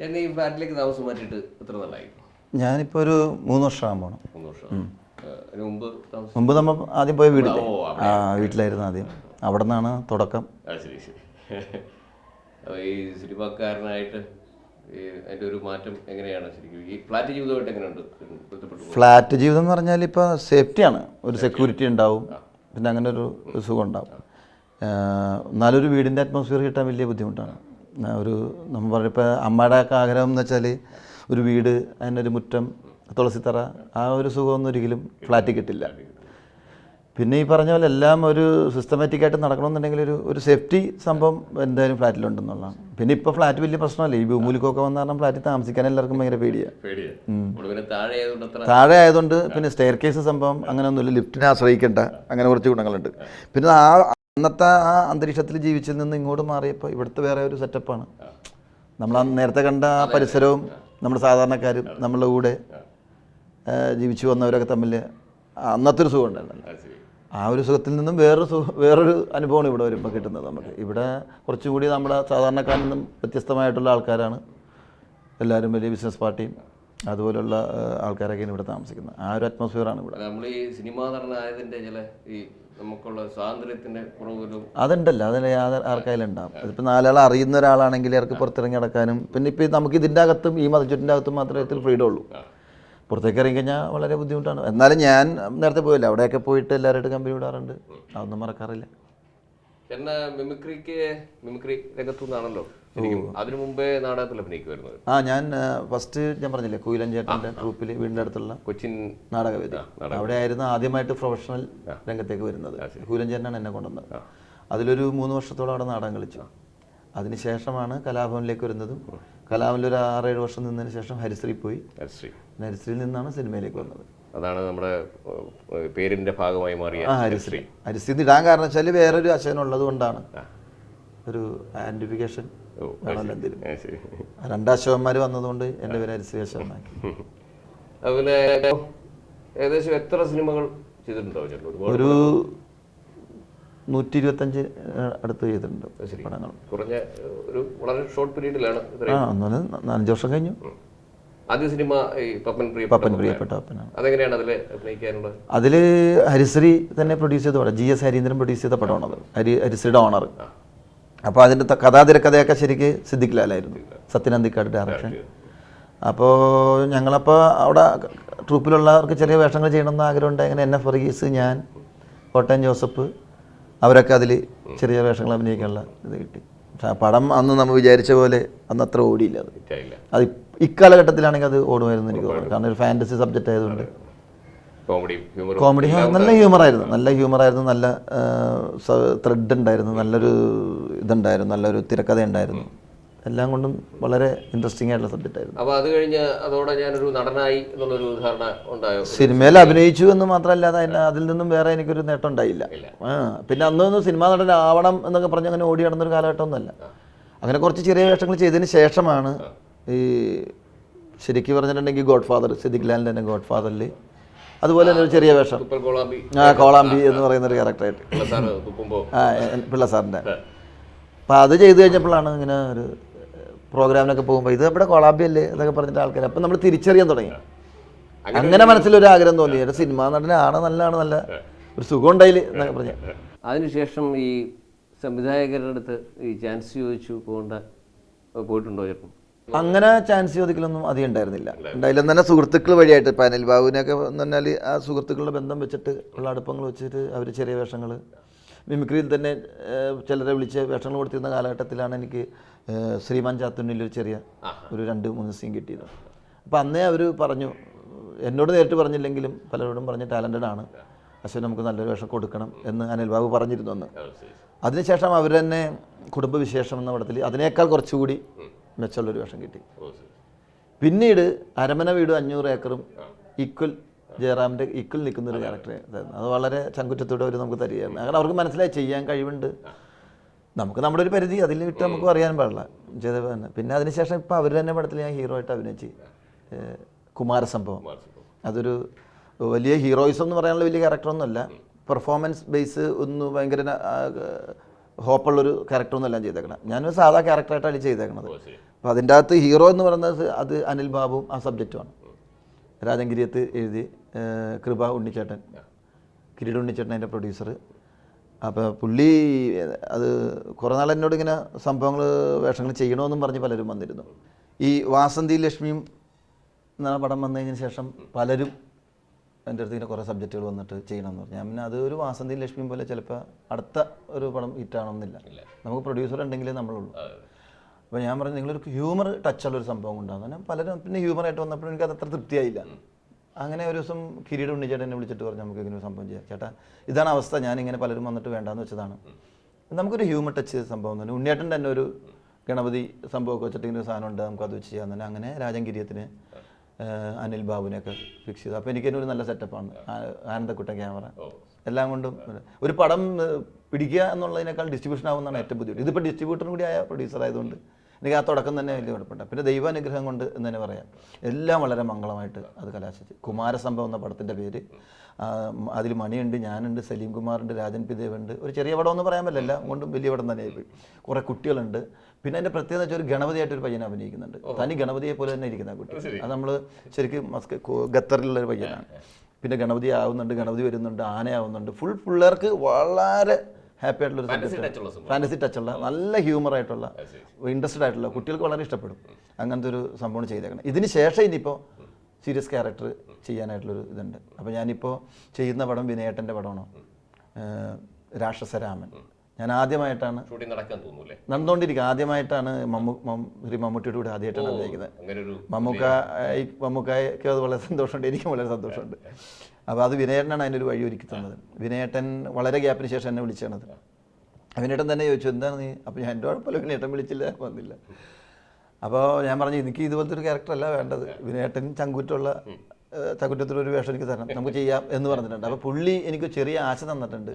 ചേട്ടൻ ഈ ഫ്ലാറ്റിലേക്ക് താമസം മാറ്റിയിട്ട് എത്ര നാളായി? ഞാനിപ്പോൾ ഒരു മൂന്ന് വർഷമാകാൻ പോകണം മൂന്ന് വർഷം. അതിന് മുമ്പ് നമ്മ മുമ്പ് നമ്മൾ ആദ്യം പോയ വീട് ഓ, ആ വീട്ടിലായിരുന്നു ആദ്യം. അവിടെ നിന്നാണ് തുടക്കം. ആ ശരി ശരി. അപ്പോൾ ഈ സിനിമക്കാരനായിട്ട് ഈ അതിന്റെ ഒരു മാറ്റം എങ്ങനെയാണ് ശരിക്കും? ഈ ഫ്ലാറ്റ് ജീവിതമായിട്ട് എങ്ങനെയുണ്ട്? പൊരുത്തപ്പെട്ടു ഫ്ലാറ്റ് ജീവിതം എന്ന് പറഞ്ഞാൽ ഇപ്പോൾ സേഫ്റ്റിയാണ് ഒരു സെക്യൂരിറ്റി ഉണ്ടാവും. പിന്നെ അങ്ങനെ ഒരു ഒരു സുഖം ഉണ്ടാവും. ആഹ് എന്നാലൊരു വീടിന്റെ അറ്റ്മോസ്ഫിയർ കിട്ടാൻ വലിയ ബുദ്ധിമുട്ടാണ്. ആ. ഒരു നമ്മൾ പറഞ്ഞപ്പോൾ അമ്മയുടെ ഒക്കെ ആഗ്രഹം എന്ന് വെച്ചാൽ ഒരു വീട് അതിനൊരു മുറ്റം തുളസിത്തറ ആ ഒരു സുഖമൊന്നും ഒരിക്കലും ഫ്ലാറ്റിൽ കിട്ടില്ല. പിന്നെ ഈ പറഞ്ഞ പോലെ എല്ലാം ഒരു സിസ്റ്റമാറ്റിക്കായിട്ട് നടക്കണമെന്നുണ്ടെങ്കിൽ ഒരു ഒരു സേഫ്റ്റി സംഭവം എന്തായാലും ഫ്ലാറ്റിലുണ്ടെന്നുള്ളതാണ്. പിന്നെ ഇപ്പോൾ ഫ്ലാറ്റ് വലിയ പ്രശ്നമല്ല. ഈ ഭൂമൂലിക്കൊക്കെ വന്ന കാരണം ഫ്ലാറ്റിൽ താമസിക്കാൻ എല്ലാവർക്കും ഭയങ്കര പേടിയാണ് താഴെ ആയതുകൊണ്ട് പിന്നെ സ്റ്റെയർ കേസ് സംഭവം അങ്ങനെ ഒന്നുമില്ല ലിഫ്റ്റിനെ ആശ്രയിക്കേണ്ട. അങ്ങനെ കുറച്ച് ഗുണങ്ങളുണ്ട്. പിന്നെ ആ അന്നത്തെ ആ അന്തരീക്ഷത്തിൽ ജീവിച്ചിൽ നിന്ന് ഇങ്ങോട്ട് മാറിയപ്പോൾ ഇവിടുത്തെ വേറെ ഒരു സെറ്റപ്പാണ് നമ്മൾ നേരത്തെ കണ്ട ആ പരിസരവും നമ്മൾ സാധാരണക്കാരും നമ്മളുടെ കൂടെ ജീവിച്ചു വന്നവരൊക്കെ തമ്മിൽ അന്നത്തെ ഒരു സുഖം ഉണ്ടായിരുന്നല്ലോ. ആ ഒരു സുഖത്തിൽ നിന്നും വേറൊരു സുഖം വേറൊരു അനുഭവമാണ് ഇവിടെ വരുമ്പോൾ കിട്ടുന്നത് നമുക്ക്. ഇവിടെ കുറച്ചും കൂടി നമ്മുടെ സാധാരണക്കാരിൽ നിന്നും വ്യത്യസ്തമായിട്ടുള്ള ആൾക്കാരാണ്. എല്ലാവരും വലിയ ബിസിനസ് പാർട്ടിയും അതുപോലുള്ള ആൾക്കാരൊക്കെയാണ് ഇവിടെ താമസിക്കുന്നത്. ആ ഒരു അറ്റ്മോസ്ഫിയറാണ് ഇവിടെ. നമ്മൾ ഈ സിനിമ നടനായതിന്റെ ചില ഈ നമുക്കുള്ള സ്വാതന്ത്ര്യത്തിന്റെ കുറവിലും അതുണ്ടല്ലോ അതിന് യാതൊരു ആർക്കായാലും ഉണ്ടാവും അതിപ്പോൾ നാലാൾ അറിയുന്ന ഒരാളാണെങ്കിൽ അവർക്ക് പുറത്തിറങ്ങി നടക്കാനും പിന്നെ ഇപ്പൊ നമുക്ക് ഇതിന്റെ അകത്തും ഈ മതച്ചുറ്റിന്റെ അകത്തും മാത്രമേ ഇതിൽ ഫ്രീഡം ഉള്ളൂ. പുറത്തേക്ക് ഇറങ്ങി കഴിഞ്ഞാൽ വളരെ ബുദ്ധിമുട്ടാണ്. എന്നാലും ഞാൻ നേരത്തെ പോയില്ല. അവിടെയൊക്കെ പോയിട്ട് എല്ലാവരുമായിട്ട് കമ്പനി വിടാറുണ്ട്. അതൊന്നും മറക്കാറില്ല. ചേട്ടന് മിമിക്രിക്ക് മിമിക്രി രംഗത്തു നിന്നാണല്ലോ ശരിക്കും അതിനു മുമ്പേ നാടകത്തിൽ അഭിനയിക്കുമായിരുന്നു ആ ഞാൻ ഫസ്റ്റ് ഞാൻ പറഞ്ഞില്ലേ കുയിലൻ ചേട്ടന്റെ ട്രൂപ്പിൽ വീടിന്റെ അടുത്തുള്ള കൊച്ചിൻ നാടകവേദി. അവിടെ ആയിരുന്നു ആദ്യമായിട്ട് പ്രൊഫഷണൽ രംഗത്തേക്ക് വരുന്നത്. കുയിലൻ ചേട്ടനാണ് എന്നെ കൊണ്ടുവന്നത്. അതിലൊരു മൂന്ന് വർഷത്തോളം അവിടെ നാടകം കളിച്ചു. അതിനുശേഷമാണ് കലാഭവനിലേക്ക് വരുന്നതും കലാഭവനിൽ ഒരു ആറേഴ് വർഷം നിന്നതിന് ശേഷം ഹരിശ്രീ പോയി. ഹരിശ്രീ. ഹരിശ്രീയിൽ നിന്നാണ് സിനിമയിലേക്ക് വന്നത്. അതാണ് നമ്മുടെ പേരിന്റെ ഭാഗമായി മാറിയ ഹരിശ്രീ. ഹരിശ്രീ. ഇടാൻ കാരണം വെച്ചാൽ വേറൊരു അച്ഛനുള്ളത് കൊണ്ടാണ്. ഒരു ആന്റിഫിക്കേഷൻ ആ, ശരി. വന്നതുകൊണ്ട് എന്റെ പേര് ഹരിശ്രീ അശോകനാക്കി അതുപോലെ ഏകദേശം എത്ര സിനിമകൾ ചെയ്തിട്ടുണ്ടോ ചേട്ടൻ? ഒരു നൂറ്റി ഇരുപത്തഞ്ച് അടുത്ത് ചെയ്തിട്ടുണ്ട്. പടങ്ങൾ. കുറഞ്ഞ ഒരു വളരെ ഷോർട്ട് പീരീഡിലാണ് നാലഞ്ച് വർഷം കഴിഞ്ഞു. ആദ്യ സിനിമ ഈ പപ്പൻ പ്രിയപ്പെട്ട പപ്പൻ പ്രിയപ്പെട്ട പപ്പനാണ്. അതെങ്ങനെയാണ് അതിൽ അഭിനയിക്കാനുള്ളത് അതിൽ ഹരിശ്രീ തന്നെ പ്രൊഡ്യൂസ് ചെയ്ത പടം ജി എസ് ഹരീന്ദ്രൻ പ്രൊഡ്യൂസ് ചെയ്ത പടമാണത്. ഹരി ഹരിശ്രീയുടെ ഓണർ അപ്പോൾ അതിന്റെ കഥാതിരക്കഥയൊക്കെ ശരിക്ക് സിദ്ദിഖ് ലാലായിരുന്നു സത്യനന്ദിക്കാട് ഡയറക്ഷൻ അപ്പോൾ ഞങ്ങളപ്പോൾ അവിടെ ട്രൂപ്പിലുള്ളവർക്ക് ചെറിയ വേഷങ്ങൾ ചെയ്യണമെന്ന് ആഗ്രഹമുണ്ട്. അങ്ങനെ എൻ എഫ് വർഗീസ് ഞാൻ കോട്ടയം ജോസഫ് അവരൊക്കെ അതിൽ ചെറിയ വേഷങ്ങൾ അഭിനയിക്കാനുള്ള ഇത് കിട്ടി. പക്ഷേ ആ പടം അന്ന് നമ്മൾ വിചാരിച്ച പോലെ അന്ന് അത്ര ഓടിയില്ല അത്. അത് ഇക്കാലഘട്ടത്തിലാണെങ്കിൽ അത് ഓടുമായിരുന്നു എനിക്ക് തോന്നുന്നു. കാരണം ഒരു ഫാന്റസി സബ്ജക്റ്റ് ആയതുകൊണ്ട്. കോമഡി നല്ല ഹ്യൂമറായിരുന്നു നല്ല ഹ്യൂമറായിരുന്നു നല്ല ത്രെഡ് ഉണ്ടായിരുന്നു. നല്ലൊരു ഇതുണ്ടായിരുന്നു. നല്ലൊരു തിരക്കഥ ഉണ്ടായിരുന്നു എല്ലാം കൊണ്ടും വളരെ ഇൻട്രസ്റ്റിംഗ് ആയിട്ടുള്ള സബ്ജക്റ്റ് ആയിരുന്നു. അപ്പൊ അത് കഴിഞ്ഞ് അതോടെ ഞാനൊരു നടനായി എന്നുള്ളൊരു ധാരണ ഉണ്ടായോ? സിനിമയിൽ അഭിനയിച്ചു എന്ന് മാത്രമല്ല അതിൽ നിന്നും വേറെ എനിക്കൊരു നേട്ടം ഉണ്ടായില്ല. പിന്നെ അന്നൊന്നും സിനിമാ നടൻ ആവണം എന്നൊക്കെ പറഞ്ഞ് അങ്ങനെ ഓടി നടന്നൊരു കാലഘട്ടമൊന്നുമല്ല. അങ്ങനെ കുറച്ച് ചെറിയ വേഷങ്ങൾ ചെയ്തതിന് ശേഷമാണ് ഈ ശരിക്കും പറഞ്ഞിട്ടുണ്ടെങ്കിൽ ഗോഡ് ഫാദർ സിദ്ദിഖ് ലാലിന്റെ ഗോഡ് ഫാദറിൽ അതുപോലെ തന്നെ ഒരു ചെറിയ വേഷം. ആ കോളാമ്പി എന്ന് പറയുന്ന ഒരു ക്യാരക്ടറായിട്ട് ആ പിള്ള സാറിന്റെ അപ്പം അത് ചെയ്ത് കഴിഞ്ഞപ്പോഴാണ് ഇങ്ങനെ ഒരു പ്രോഗ്രാമിനൊക്കെ പോകുമ്പോൾ ഇത് ഇവിടെ കോളാമ്പി അല്ലേ എന്നൊക്കെ പറഞ്ഞിട്ട് ആൾക്കാർ അപ്പം നമ്മൾ തിരിച്ചറിയാൻ തുടങ്ങി. അങ്ങനെ മനസ്സിലൊരു ആഗ്രഹം തോന്നി. ഒരു സിനിമാ നടനാണ് നല്ലതാണ് നല്ല ഒരു സുഖം ഉണ്ടായിൽ എന്നൊക്കെ പറഞ്ഞു. അതിനുശേഷം ഈ സംവിധായകരുടെ അടുത്ത് ഈ ചാൻസ് ചോദിച്ചു പോകേണ്ട പോയിട്ടുണ്ടോ ചേട്ടൻ? അങ്ങനെ ചാൻസ് ചോദിക്കലൊന്നും അധികം ഉണ്ടായിരുന്നില്ല. ഉണ്ടായില്ലെന്ന് തന്നെ സുഹൃത്തുക്കൾ വഴിയായിട്ട് പാനൽ ബാബുവിനൊക്കെ എന്ന് പറഞ്ഞാൽ ആ സുഹൃത്തുക്കളുടെ ബന്ധം വെച്ചിട്ട് ഉള്ള അടുപ്പങ്ങൾ വെച്ചിട്ട് അവർ ചെറിയ വേഷങ്ങൾ മിമിക്രിയിൽ തന്നെ ചിലരെ വിളിച്ച് വേഷങ്ങൾ കൊടുത്തിരുന്ന കാലഘട്ടത്തിലാണ് എനിക്ക് ശ്രീമാൻ ചാത്തുണ്ണിൽ ഒരു ചെറിയ ഒരു രണ്ട് മൂന്ന് സീൻ കിട്ടിയത്. അപ്പോൾ അന്നേ അവർ പറഞ്ഞു എന്നോട് നേരിട്ട് പറഞ്ഞില്ലെങ്കിലും പലരോടും പറഞ്ഞ് ടാലന്റഡ് ആണ്. അശ്വൻ നമുക്ക് നല്ലൊരു വേഷം കൊടുക്കണം എന്ന് അനിൽ ബാബു പറഞ്ഞിരുന്നു അന്ന്. അതിനുശേഷം അവർ തന്നെ കുടുംബവിശേഷം എന്ന പടത്തിൽ അതിനേക്കാൾ കുറച്ചുകൂടി മെച്ചമുള്ളൊരു വേഷം കിട്ടി. പിന്നീട് അരമന വീട് അഞ്ഞൂറ് ഏക്കറും ഈക്വൽ ജയറാമിന്റെ ഈക്വൽ നിൽക്കുന്ന ഒരു ക്യാരക്ടർ അത്. വളരെ ചങ്കുറ്റത്തോടെ അവർ നമുക്ക് തരികയായിരുന്നു. കാരണം അവർക്ക് മനസ്സിലായി ചെയ്യാൻ കഴിവുണ്ട്. നമുക്ക് നമ്മുടെ ഒരു പരിധി അതിൽ വിട്ട് നമുക്ക് അറിയാൻ പാടില്ല. തന്നെ. പിന്നെ അതിനുശേഷം ഇപ്പോൾ അവർ തന്നെ പടത്തിൽ ഞാൻ ഹീറോ ആയിട്ട് അഭിനയിച്ച്. കുമാരസംഭവം. അതൊരു വലിയ ഹീറോയിസം എന്ന് പറയാനുള്ള വലിയ ക്യാരക്ടറൊന്നുമല്ല പെർഫോമൻസ് ബേസ് ഒന്ന് ഭയങ്കര ഹോപ്പുള്ളൊരു ക്യാരക്ടറൊന്നും ഞാൻ ചെയ്തേക്കണം ഞാനൊരു സാധാ ക്യാരക്ടറായിട്ടാണ് ചെയ്തേക്കണത്. അപ്പോൾ അതിന്റെ അകത്ത് ഹീറോ എന്ന് പറയുന്നത് അത് അനിൽ ബാബുവും ആ സബ്ജക്റ്റുമാണ്. രാജങ്കിരിയത്ത് എഴുതി കൃപ ഉണ്ണിച്ചേട്ടൻ കിരീട ഉണ്ണിച്ചേട്ടൻ അതിന്റെ പ്രൊഡ്യൂസർ അപ്പോൾ പുള്ളി അത് കുറേ നാൾ എന്നോട് ഇങ്ങനെ സംഭവങ്ങൾ വേഷങ്ങൾ ചെയ്യണമെന്നും പറഞ്ഞ് പലരും വന്നിരുന്നു. ഈ വാസന്തി ലക്ഷ്മിയും എന്ന പടം വന്നതിന് ശേഷം പലരും എന്റെ അടുത്ത് ഇങ്ങനെ കുറേ സബ്ജക്റ്റുകൾ വന്നിട്ട് ചെയ്യണമെന്ന് പറഞ്ഞു. ഞാൻ പിന്നെ അത് ഒരു വാസന്തി ലക്ഷ്മിയും പോലെ ചിലപ്പോൾ അടുത്ത ഒരു പടം ഹിറ്റാണമെന്നില്ല നമുക്ക് പ്രൊഡ്യൂസർ ഉണ്ടെങ്കിലേ നമ്മളുള്ളൂ അപ്പോൾ ഞാൻ പറഞ്ഞു നിങ്ങളൊരു ഹ്യൂമർ ടച്ചുള്ള ഒരു സംഭവം ഉണ്ടാകും അങ്ങനെ പലരും പിന്നെ ഹ്യൂമറായിട്ട് വന്നപ്പോഴും എനിക്ക് അത് അത്ര തൃപ്തിയായില്ല അങ്ങനെ ഒരു ദിവസം കിരീട ഉണ്ണിച്ചേട്ടൻ എന്നെ വിളിച്ചിട്ട് പറഞ്ഞു നമുക്ക് ഇങ്ങനെ ഒരു സംഭവം ചെയ്യാം. ചേട്ടാ ഇതാണ് അവസ്ഥ. ഞാൻ ഇങ്ങനെ പലരും വന്നിട്ട് വേണ്ടാന്ന് വെച്ചതാണ്. നമുക്കൊരു ഹ്യൂമർ ടച്ച് സംഭവം തന്നെ ഉണ്ണിയേട്ടൻ തന്നെ ഒരു ഗണപതി സംഭവമൊക്കെ വെച്ചിട്ട് ഇങ്ങനെ ഒരു സാധനം ഉണ്ട് നമുക്കത് അത് വെച്ച് ചെയ്യാൻ തന്നെ അങ്ങനെ രാജൻകിരിയത്തിന് അനിൽ ബാബുവിനെയൊക്കെ ഫിക്സ് ചെയ്തു. അപ്പോൾ എനിക്ക് തന്നെ ഒരു നല്ല സെറ്റപ്പാണ് ആനന്ദക്കുട്ടൻ ക്യാമറ എല്ലാം കൊണ്ടും ഒരു പടം പിടിക്കുക എന്നുള്ളതിനേക്കാൾ ഡിസ്ട്രിബ്യൂഷൻ ആവുന്നതാണ് ഏറ്റവും ബുദ്ധിമുട്ട്. ഇതിപ്പോൾ ഡിസ്ട്രിബ്യൂട്ടറും കൂടി ആയ പ്രൊഡ്യൂസർ ആയതുകൊണ്ട് എനിക്ക് ആ തുടക്കം തന്നെ വലിയ കുഴപ്പമില്ല. പിന്നെ ദൈവാനുഗ്രഹം കൊണ്ട് എന്ന് തന്നെ പറയാം. എല്ലാം വളരെ മംഗളമായിട്ട് അത് കലാശിച്ച്. കുമാരസംഭവം എന്ന പടത്തിന്റെ പേര്. അതിൽ മണിയുണ്ട് ഞാനുണ്ട് സലീം കുമാറുണ്ട് രാജൻ പിദേവുണ്ട് ഒരു ചെറിയ പടം എന്ന് പറയാൻ പറ്റില്ല. എല്ലാം കൊണ്ടും വലിയ പടം തന്നെ ആയിപ്പോയി കുറേ കുട്ടികളുണ്ട്. പിന്നെ അതിന്റെ പ്രത്യേകത വെച്ചാൽ ഒരു ഗണപതിയായിട്ട് ഒരു പയ്യനെ അഭിനയിക്കുന്നുണ്ട്. തനി ഗണപതിയെ പോലെ തന്നെ ഇരിക്കുന്ന കുട്ടി. അത് നമ്മൾ ശരിക്കും മസ്ക് ഖത്തറിലുള്ള ഒരു പയ്യനാണ്. പിന്നെ ഗണപതി ആവുന്നുണ്ട് ഗണപതി വരുന്നുണ്ട് ആനയാവുന്നുണ്ട്. ഫുൾ പിള്ളേർക്ക് വളരെ ഹാപ്പി ആയിട്ടുള്ള ഒരു ടച്ച് ഉള്ള ഫാന്റസി ടച്ചുള്ള നല്ല ഹ്യൂമർ ആയിട്ടുള്ള ഇൻട്രസ്റ്റഡ് ആയിട്ടുള്ള കുട്ടികൾക്ക് വളരെ ഇഷ്ടപ്പെടും. അങ്ങനത്തെ ഒരു സംഭവം ചെയ്തേക്കണം. ഇതിന് ശേഷം ഇനിയിപ്പോൾ സീരിയസ് ക്യാരക്ടർ ചെയ്യാനായിട്ടുള്ളൊരു ഇതുണ്ട്. അപ്പോൾ ഞാനിപ്പോൾ ചെയ്യുന്ന പടം വിനയേട്ടന്റെ പടമാണ്? രാക്ഷസരാമൻ. ഞാൻ ആദ്യമായിട്ടാണ് നടന്നുകൊണ്ടിരിക്കുക ആദ്യമായിട്ടാണ് ശ്രീ മമ്മൂട്ടിയുടെ കൂടെ ആദ്യമായിട്ടാണ് അഭിനയിക്കുന്നത്. മമ്മൂക്കായി മമ്മൂക്കായ്ക്ക് അത് വളരെ സന്തോഷമുണ്ട്. എനിക്കും വളരെ സന്തോഷമുണ്ട്. അപ്പോൾ അത് വിനയേട്ടനാണ് അതിനൊരു വഴി ഒരുക്കി തന്നത്. വിനയേട്ടൻ വളരെ ഗ്യാപ്പിന് ശേഷം എന്നെ വിളിച്ചത് വിനേട്ടൻ തന്നെ ചോദിച്ചു എന്താണ് നീ? അപ്പോൾ ഞാൻ എന്റെ കുഴപ്പമില്ല വിനേട്ടൻ വിളിച്ചില്ല വന്നില്ല. അപ്പോൾ ഞാൻ പറഞ്ഞു എനിക്ക് ഇതുപോലത്തെ ഒരു ക്യാരക്ടറല്ല വേണ്ടത്. വിനേട്ടൻ ചങ്കുറ്റുള്ള ചങ്കുറ്റത്തിലൊരു വേഷം എനിക്ക് തരണം. നമുക്ക് ചെയ്യാം എന്ന് പറഞ്ഞിട്ടുണ്ട്. അപ്പോൾ പുള്ളി എനിക്ക് ചെറിയ ആശ തന്നിട്ടുണ്ട്.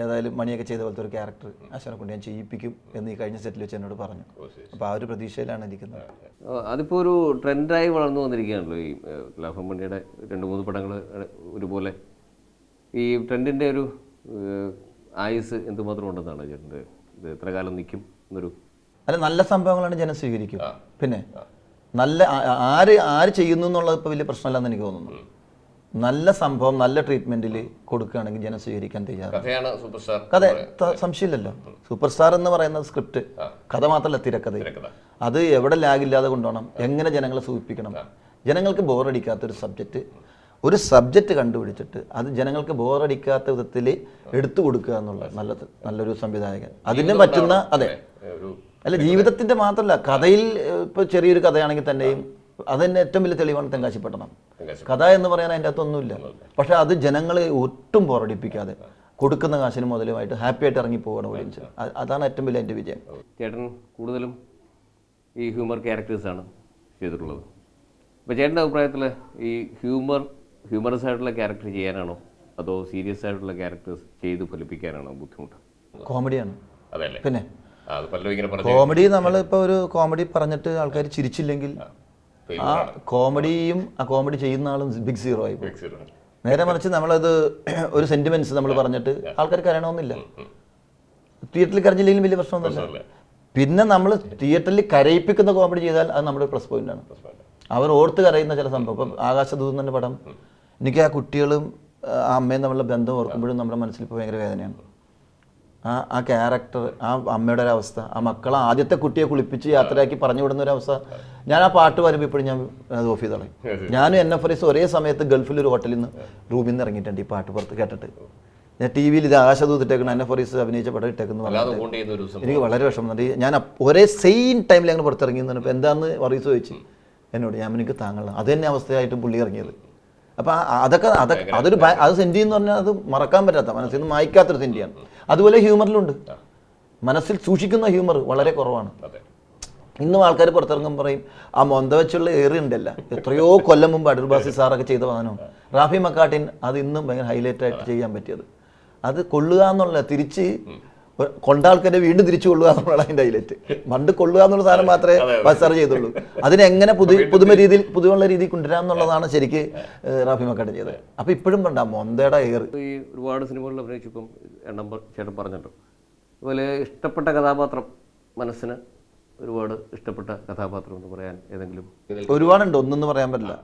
ഏതായാലും മണിയൊക്കെ ചെയ്ത പോലത്തെ ഒരു ക്യാരക്ടർ അശ്വനെ കൊണ്ട് ഞാൻ ചെയ്യിപ്പിക്കും എന്ന് ഈ കഴിഞ്ഞ സെറ്റിൽ വെച്ച് എന്നോട് പറഞ്ഞു. അപ്പോൾ ആ ഒരു പ്രതീക്ഷയിലാണ് ഇരിക്കുന്നത്. അതിപ്പോൾ അതിപ്പോ ഒരു ട്രെൻഡായി വളർന്നു വന്നിരിക്കുകയാണല്ലോ ഈ ലാഭം മണിയുടെ രണ്ട് മൂന്ന് പടങ്ങൾ ഒരുപോലെ. ഈ ട്രെൻഡിന്റെ ഒരു ആയുസ് എന്തുമാത്രം ഉണ്ടെന്നാണ് ചേട്ടന്റെ ഇത്? എത്ര കാലം നിൽക്കും എന്നൊരു? അല്ല നല്ല സംഭവങ്ങളാണ് ജനം സ്വീകരിക്കുക പിന്നെ നല്ല ആര് ആര് ചെയ്യുന്നു എന്നുള്ളത് ഇപ്പോൾ വലിയ പ്രശ്നമല്ലെന്ന് എനിക്ക് തോന്നുന്നു. നല്ല സംഭവം നല്ല ട്രീറ്റ്മെന്റിൽ കൊടുക്കുകയാണെങ്കിൽ ജനം സ്വീകരിക്കാൻ തയ്യാറാണ്. കഥ സംശയമില്ലല്ലോ. സൂപ്പർ സ്റ്റാർ എന്ന് പറയുന്ന സ്ക്രിപ്റ്റ് കഥ മാത്രമല്ല തിരക്കഥ. അത് എവിടെ ലാഗില്ലാതെ കൊണ്ടുപോകണം എങ്ങനെ ജനങ്ങളെ സൂചിപ്പിക്കണം. ജനങ്ങൾക്ക് ബോറടിക്കാത്ത ഒരു സബ്ജക്റ്റ് ഒരു സബ്ജക്റ്റ് കണ്ടുപിടിച്ചിട്ട് അത് ജനങ്ങൾക്ക് ബോറടിക്കാത്ത വിധത്തിൽ എടുത്തു കൊടുക്കുക എന്നുള്ളത് നല്ലത് നല്ലൊരു സംവിധായകൻ. അതിന് പറ്റുന്ന അതെ. അല്ല? ജീവിതത്തിന്റെ മാത്രമല്ല കഥയിൽ ഇപ്പോൾ ചെറിയൊരു കഥയാണെങ്കിൽ തന്നെയും അതിന്റെ ഏറ്റവും വലിയ തെളിവാണ് തെങ്കാശിപ്പട്ടണം. തെങ്കാശി. കഥ എന്ന് പറയാൻ അതിന്റെ അകത്തൊന്നുമില്ല. പക്ഷെ അത് ജനങ്ങളെ ഒട്ടും ബോറടിപ്പിക്കാതെ കൊടുക്കുന്ന കാശിന് മുതലുമായിട്ട് ഹാപ്പി ആയിട്ട് ഇറങ്ങി പോവാണ് ഓഡിയൻസ് അതാണ് ഏറ്റവും വലിയ എന്റെ വിജയം. ചേട്ടൻ കൂടുതലും ഈ ഹ്യൂമർ ക്യാരക്ടേഴ്സാണ് ചെയ്തിട്ടുള്ളത്. അപ്പോൾ ചേട്ടന്റെ അഭിപ്രായത്തിൽ ഈ ഹ്യൂമർ ഹ്യൂമറസ് ആയിട്ടുള്ള ക്യാരക്ടർ ചെയ്യാനാണോ അതോ സീരിയസ് ആയിട്ടുള്ള ക്യാരക്ടേഴ്സ് ചെയ്ത് ഫലിപ്പിക്കാനാണോ ബുദ്ധിമുട്ട്? കോമഡിയാണ്. പിന്നെ അത് കോമഡി നമ്മളിപ്പോൾ ഒരു കോമഡി പറഞ്ഞിട്ട് ആൾക്കാർ ചിരിച്ചില്ലെങ്കിൽ ആ കോമഡിയും ആ കോമഡി ചെയ്യുന്ന ആളും ബിഗ് സീറോ ആയി. നേരെ മറിച്ച് നമ്മളത് ഒരു സെന്റിമെന്റ്സ് നമ്മൾ പറഞ്ഞിട്ട് ആൾക്കാർ കരയണമെന്നില്ല തിയേറ്ററിൽ കരഞ്ഞില്ലെങ്കിലും വലിയ പ്രശ്നമൊന്നുമില്ല. പിന്നെ നമ്മൾ തിയേറ്ററിൽ കരയിപ്പിക്കുന്ന കോമഡി ചെയ്താൽ അത് നമ്മുടെ പ്ലസ് പോയിന്റ് ആണ്. അവർ ഓർത്ത് കരയുന്ന ചില സംഭവം. ഇപ്പം ആകാശദൂതം തന്നെ പടം. എനിക്ക് ആ കുട്ടികളും ആ അമ്മയും തമ്മിലുള്ള ബന്ധം ഓർക്കുമ്പോഴും നമ്മുടെ മനസ്സിൽ ഇപ്പോൾ ഭയങ്കര വേദനയാണ്. ആ ആ ക്യാരക്ടർ ആ അമ്മയുടെ ഒരു അവസ്ഥ ആ മക്കളെ ആദ്യത്തെ കുട്ടിയെ കുളിപ്പിച്ച് യാത്രയാക്കി പറഞ്ഞു വിടുന്ന ഒരു അവസ്ഥ ഞാൻ ആ പാട്ട് വരുമ്പോൾ ഇപ്പോഴും ഞാൻ അത് ഓഫ് ചെയ്ത് കളയും ഞാനും എൻ എഫ് എസ് ഒരേ സമയത്ത് ഗൾഫിൽ ഒരു ഹോട്ടലിൽ നിന്ന് റൂമിൽ നിന്ന് ഇറങ്ങിയിട്ടുണ്ട് ഈ പാട്ട് പുറത്ത് കേട്ടിട്ട്. ഞാൻ ടി വിയിൽ ഇത് ആകാശദൂത് ഇട്ടേക്കണം എൻ എഫ് എസ് അഭിനയിച്ച പടം ഇട്ടേക്കുന്നു എനിക്ക് വളരെ വിഷമം. ഞാൻ ഒരേ സെയിം ടൈമിൽ അങ്ങനെ പുറത്തിറങ്ങി എന്ന് പറഞ്ഞപ്പോൾ എന്താന്ന് പറയസ് ചോദിച്ചു? എന്നോട് ഞാൻ എനിക്ക് താങ്കള അത് തന്നെ അവസ്ഥയായിട്ട് പുള്ളി ഇറങ്ങിയത്. അപ്പോൾ അതൊക്കെ അതൊക്കെ അതൊരു അത് സെന്റി എന്ന് പറഞ്ഞാൽ അത് മറക്കാൻ പറ്റാത്ത മനസ്സിൽ നിന്ന് മായ്ക്കാത്തൊരു സെന്റിയാണ് അതുപോലെ ഹ്യൂമറിലുണ്ട്. മനസ്സിൽ സൂക്ഷിക്കുന്ന ഹ്യൂമർ വളരെ കുറവാണ്. ഇന്നും ആൾക്കാർ പുറത്തിറങ്ങും പറയും ആ മൊന്ത വെച്ചുള്ള ഏറി ഉണ്ടല്ല. എത്രയോ കൊല്ലം മുമ്പ് അടൂർ ബാസി സാറൊക്കെ ചെയ്ത വാഹനവും റാഫി മക്കാട്ടിൻ അത് ഇന്നും ഭയങ്കര ഹൈലൈറ്റ് ആയിട്ട് ചെയ്യാൻ പറ്റിയത്. അത് കൊള്ളുക എന്നുള്ള തിരിച്ച് കൊണ്ട ആൾക്കാരെ വീണ്ടും തിരിച്ചു കൊള്ളുക എന്നുള്ളതാണ് അതിന്റെ ഹൈലൈറ്റ്. പണ്ട് കൊള്ളുക എന്നുള്ള സാധനം മാത്രമേ ബസാർ ചെയ്തുള്ളൂ. അതിനെങ്ങനെ പുതിയ പുതുമ രീതിയിൽ പുതുമുള്ള രീതിയിൽ കൊണ്ടുവരാം എന്നുള്ളതാണ് ശരിക്ക് റാഫി മക്കാട്ട് ചെയ്തത്. അപ്പോൾ ഇപ്പോഴും കണ്ട മൊന്തയുടെ എയർ ഈ ഒരുപാട് സിനിമകളിൽ അഭിനയിച്ചപ്പം എണ്ണം പ- ചേട്ടൻ പറഞ്ഞല്ലോ അതുപോലെ ഇഷ്ടപ്പെട്ട കഥാപാത്രം മനസ്സിന് ഒരുപാട് ഇഷ്ടപ്പെട്ട കഥാപാത്രം എന്ന് പറയാൻ ഏതെങ്കിലും ഒരുപാടുണ്ട് ഒന്നെന്ന് പറയാൻ പറ്റില്ല.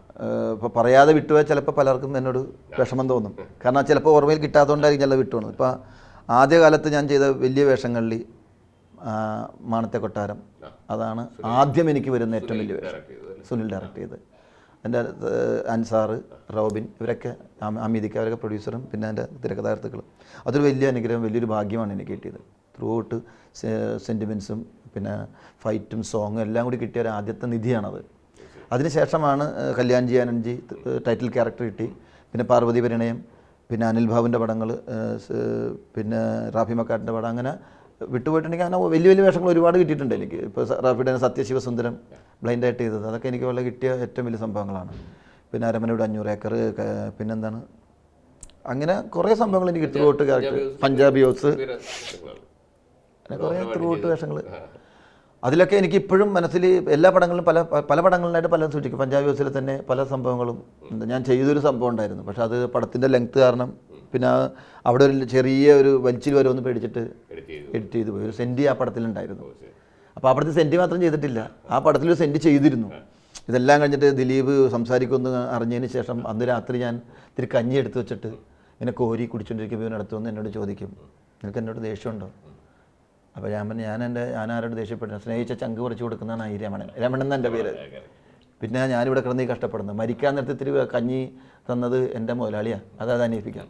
ഇപ്പോൾ പറയാതെ വിട്ടുപോയാൽ ചിലപ്പോൾ പലർക്കും എന്നോട് വിഷമം തോന്നും. കാരണം ചിലപ്പോൾ ഓർമ്മയിൽ കിട്ടാത്തതുകൊണ്ടായിരിക്കും ചില വിട്ടുപോകുന്നത് ഇപ്പോൾ ആദ്യകാലത്ത് ഞാൻ ചെയ്ത വലിയ വേഷങ്ങളിൽ മാണത്തെ കൊട്ടാരം. അതാണ് ആദ്യം എനിക്ക് വരുന്ന ഏറ്റവും വലിയ വേഷം. സുനിൽ ഡയറക്റ്റ് ചെയ്ത്. എന്റെ അൻസാർ റോബിൻ ഇവരൊക്കെ അമ- അമീദിക്ക അവരൊക്കെ പ്രൊഡ്യൂസറും പിന്നെ എന്റെ തിരക്കഥാകൃത്തുക്കളും. അതൊരു വലിയ അനുഗ്രഹം വലിയൊരു ഭാഗ്യമാണ് എനിക്ക് കിട്ടിയത്. ത്രൂ ഔട്ട് സെന്റിമെൻസും പിന്നെ ഫൈറ്റും സോങ്ങും എല്ലാം കൂടി കിട്ടിയ ഒരു ആദ്യത്തെ നിധിയാണത്. അതിനുശേഷമാണ് കല്യാൺജി കല്യാൺ ആനന്ദ്ജി ടൈറ്റിൽ ക്യാരക്ടർ കിട്ടി. പിന്നെ പാർവതി പരിണയം പിന്നെ അനിൽ ബാബുവിന്റെ പടങ്ങൾ പിന്നെ റാഫി മക്കാട്ടിന്റെ പടം അങ്ങനെ വിട്ടുപോയിട്ടുണ്ടെങ്കിൽ അങ്ങനെ വലിയ വലിയ വേഷങ്ങൾ ഒരുപാട് കിട്ടിയിട്ടുണ്ട് എനിക്ക്. ഇപ്പോൾ റാഫിയുടെ സത്യശിവസുന്ദരം ബ്ലൈൻഡായിട്ട് ചെയ്തത്. അതൊക്കെ എനിക്ക് വളരെ കിട്ടിയ ഏറ്റവും വലിയ സംഭവങ്ങളാണ്. പിന്നെ അരമനയുടെ അഞ്ഞൂറ് ഏക്കർ പിന്നെന്താണ്? അങ്ങനെ കുറേ സംഭവങ്ങൾ എനിക്ക് throughout character Punjabi House അങ്ങനെ കുറേ ത്രൂട്ട് വേഷങ്ങൾ. അതിലൊക്കെ എനിക്ക് ഇപ്പോഴും മനസ്സിൽ എല്ലാ പടങ്ങളിലും പല പല പടങ്ങളിലായിട്ട് പലതും സൂക്ഷിക്കും. പഞ്ചാബി ഹൗസിൽ തന്നെ പല സംഭവങ്ങളും. ഞാൻ ചെയ്തൊരു സംഭവം ഉണ്ടായിരുന്നു. പക്ഷെ അത് പടത്തിന്റെ ലെങ്ത് കാരണം പിന്നെ അവിടെ ഒരു ചെറിയ ഒരു വലിച്ചിൽ വരുമെന്ന് പേടിച്ചിട്ട് എഡിറ്റ് ചെയ്തു. പോയി. ഒരു സെന്റി ആ പടത്തിലുണ്ടായിരുന്നു അപ്പോൾ അവിടുത്തെ സെന്റി മാത്രം ചെയ്തിട്ടില്ല. ആ പടത്തിൽ ഒരു സെന്റ് ചെയ്തിരുന്നു. ഇതെല്ലാം കഴിഞ്ഞിട്ട് ദിലീപ് സംസാരിക്കുമെന്ന് അറിഞ്ഞതിന് ശേഷം അന്ന് രാത്രി ഞാൻ ഇത്തിരി കഞ്ഞി എടുത്ത് വെച്ചിട്ട് ഇങ്ങനെ കോരി കുടിച്ചുകൊണ്ടിരിക്കുമ്പോൾ ഇവനടുത്തു വന്ന് എന്നോട് ചോദിക്കും നിനക്ക് എന്നോട് ദേഷ്യമുണ്ടോ? അപ്പോൾ ഞാൻ പറഞ്ഞു ഞാൻ എന്റെ ഞാൻ ആരോട് ദേഷ്യപ്പെട്ടു സ്നേഹിച്ച ചങ്ക് കുറച്ച് കൊടുക്കുന്നതാണ് ഈ രമണൻ. രമണൻ എന്നെ പേര്. പിന്നെ ഞാനിവിടെ കിടന്ന് ഈ കഷ്ടപ്പെടുന്നത് മരിക്കാൻ നേരത്തെ ഇത്തിരി കഞ്ഞി തന്നത് എന്റെ മുതലാളിയാണ്. അത് അന്വേഷിക്കാം.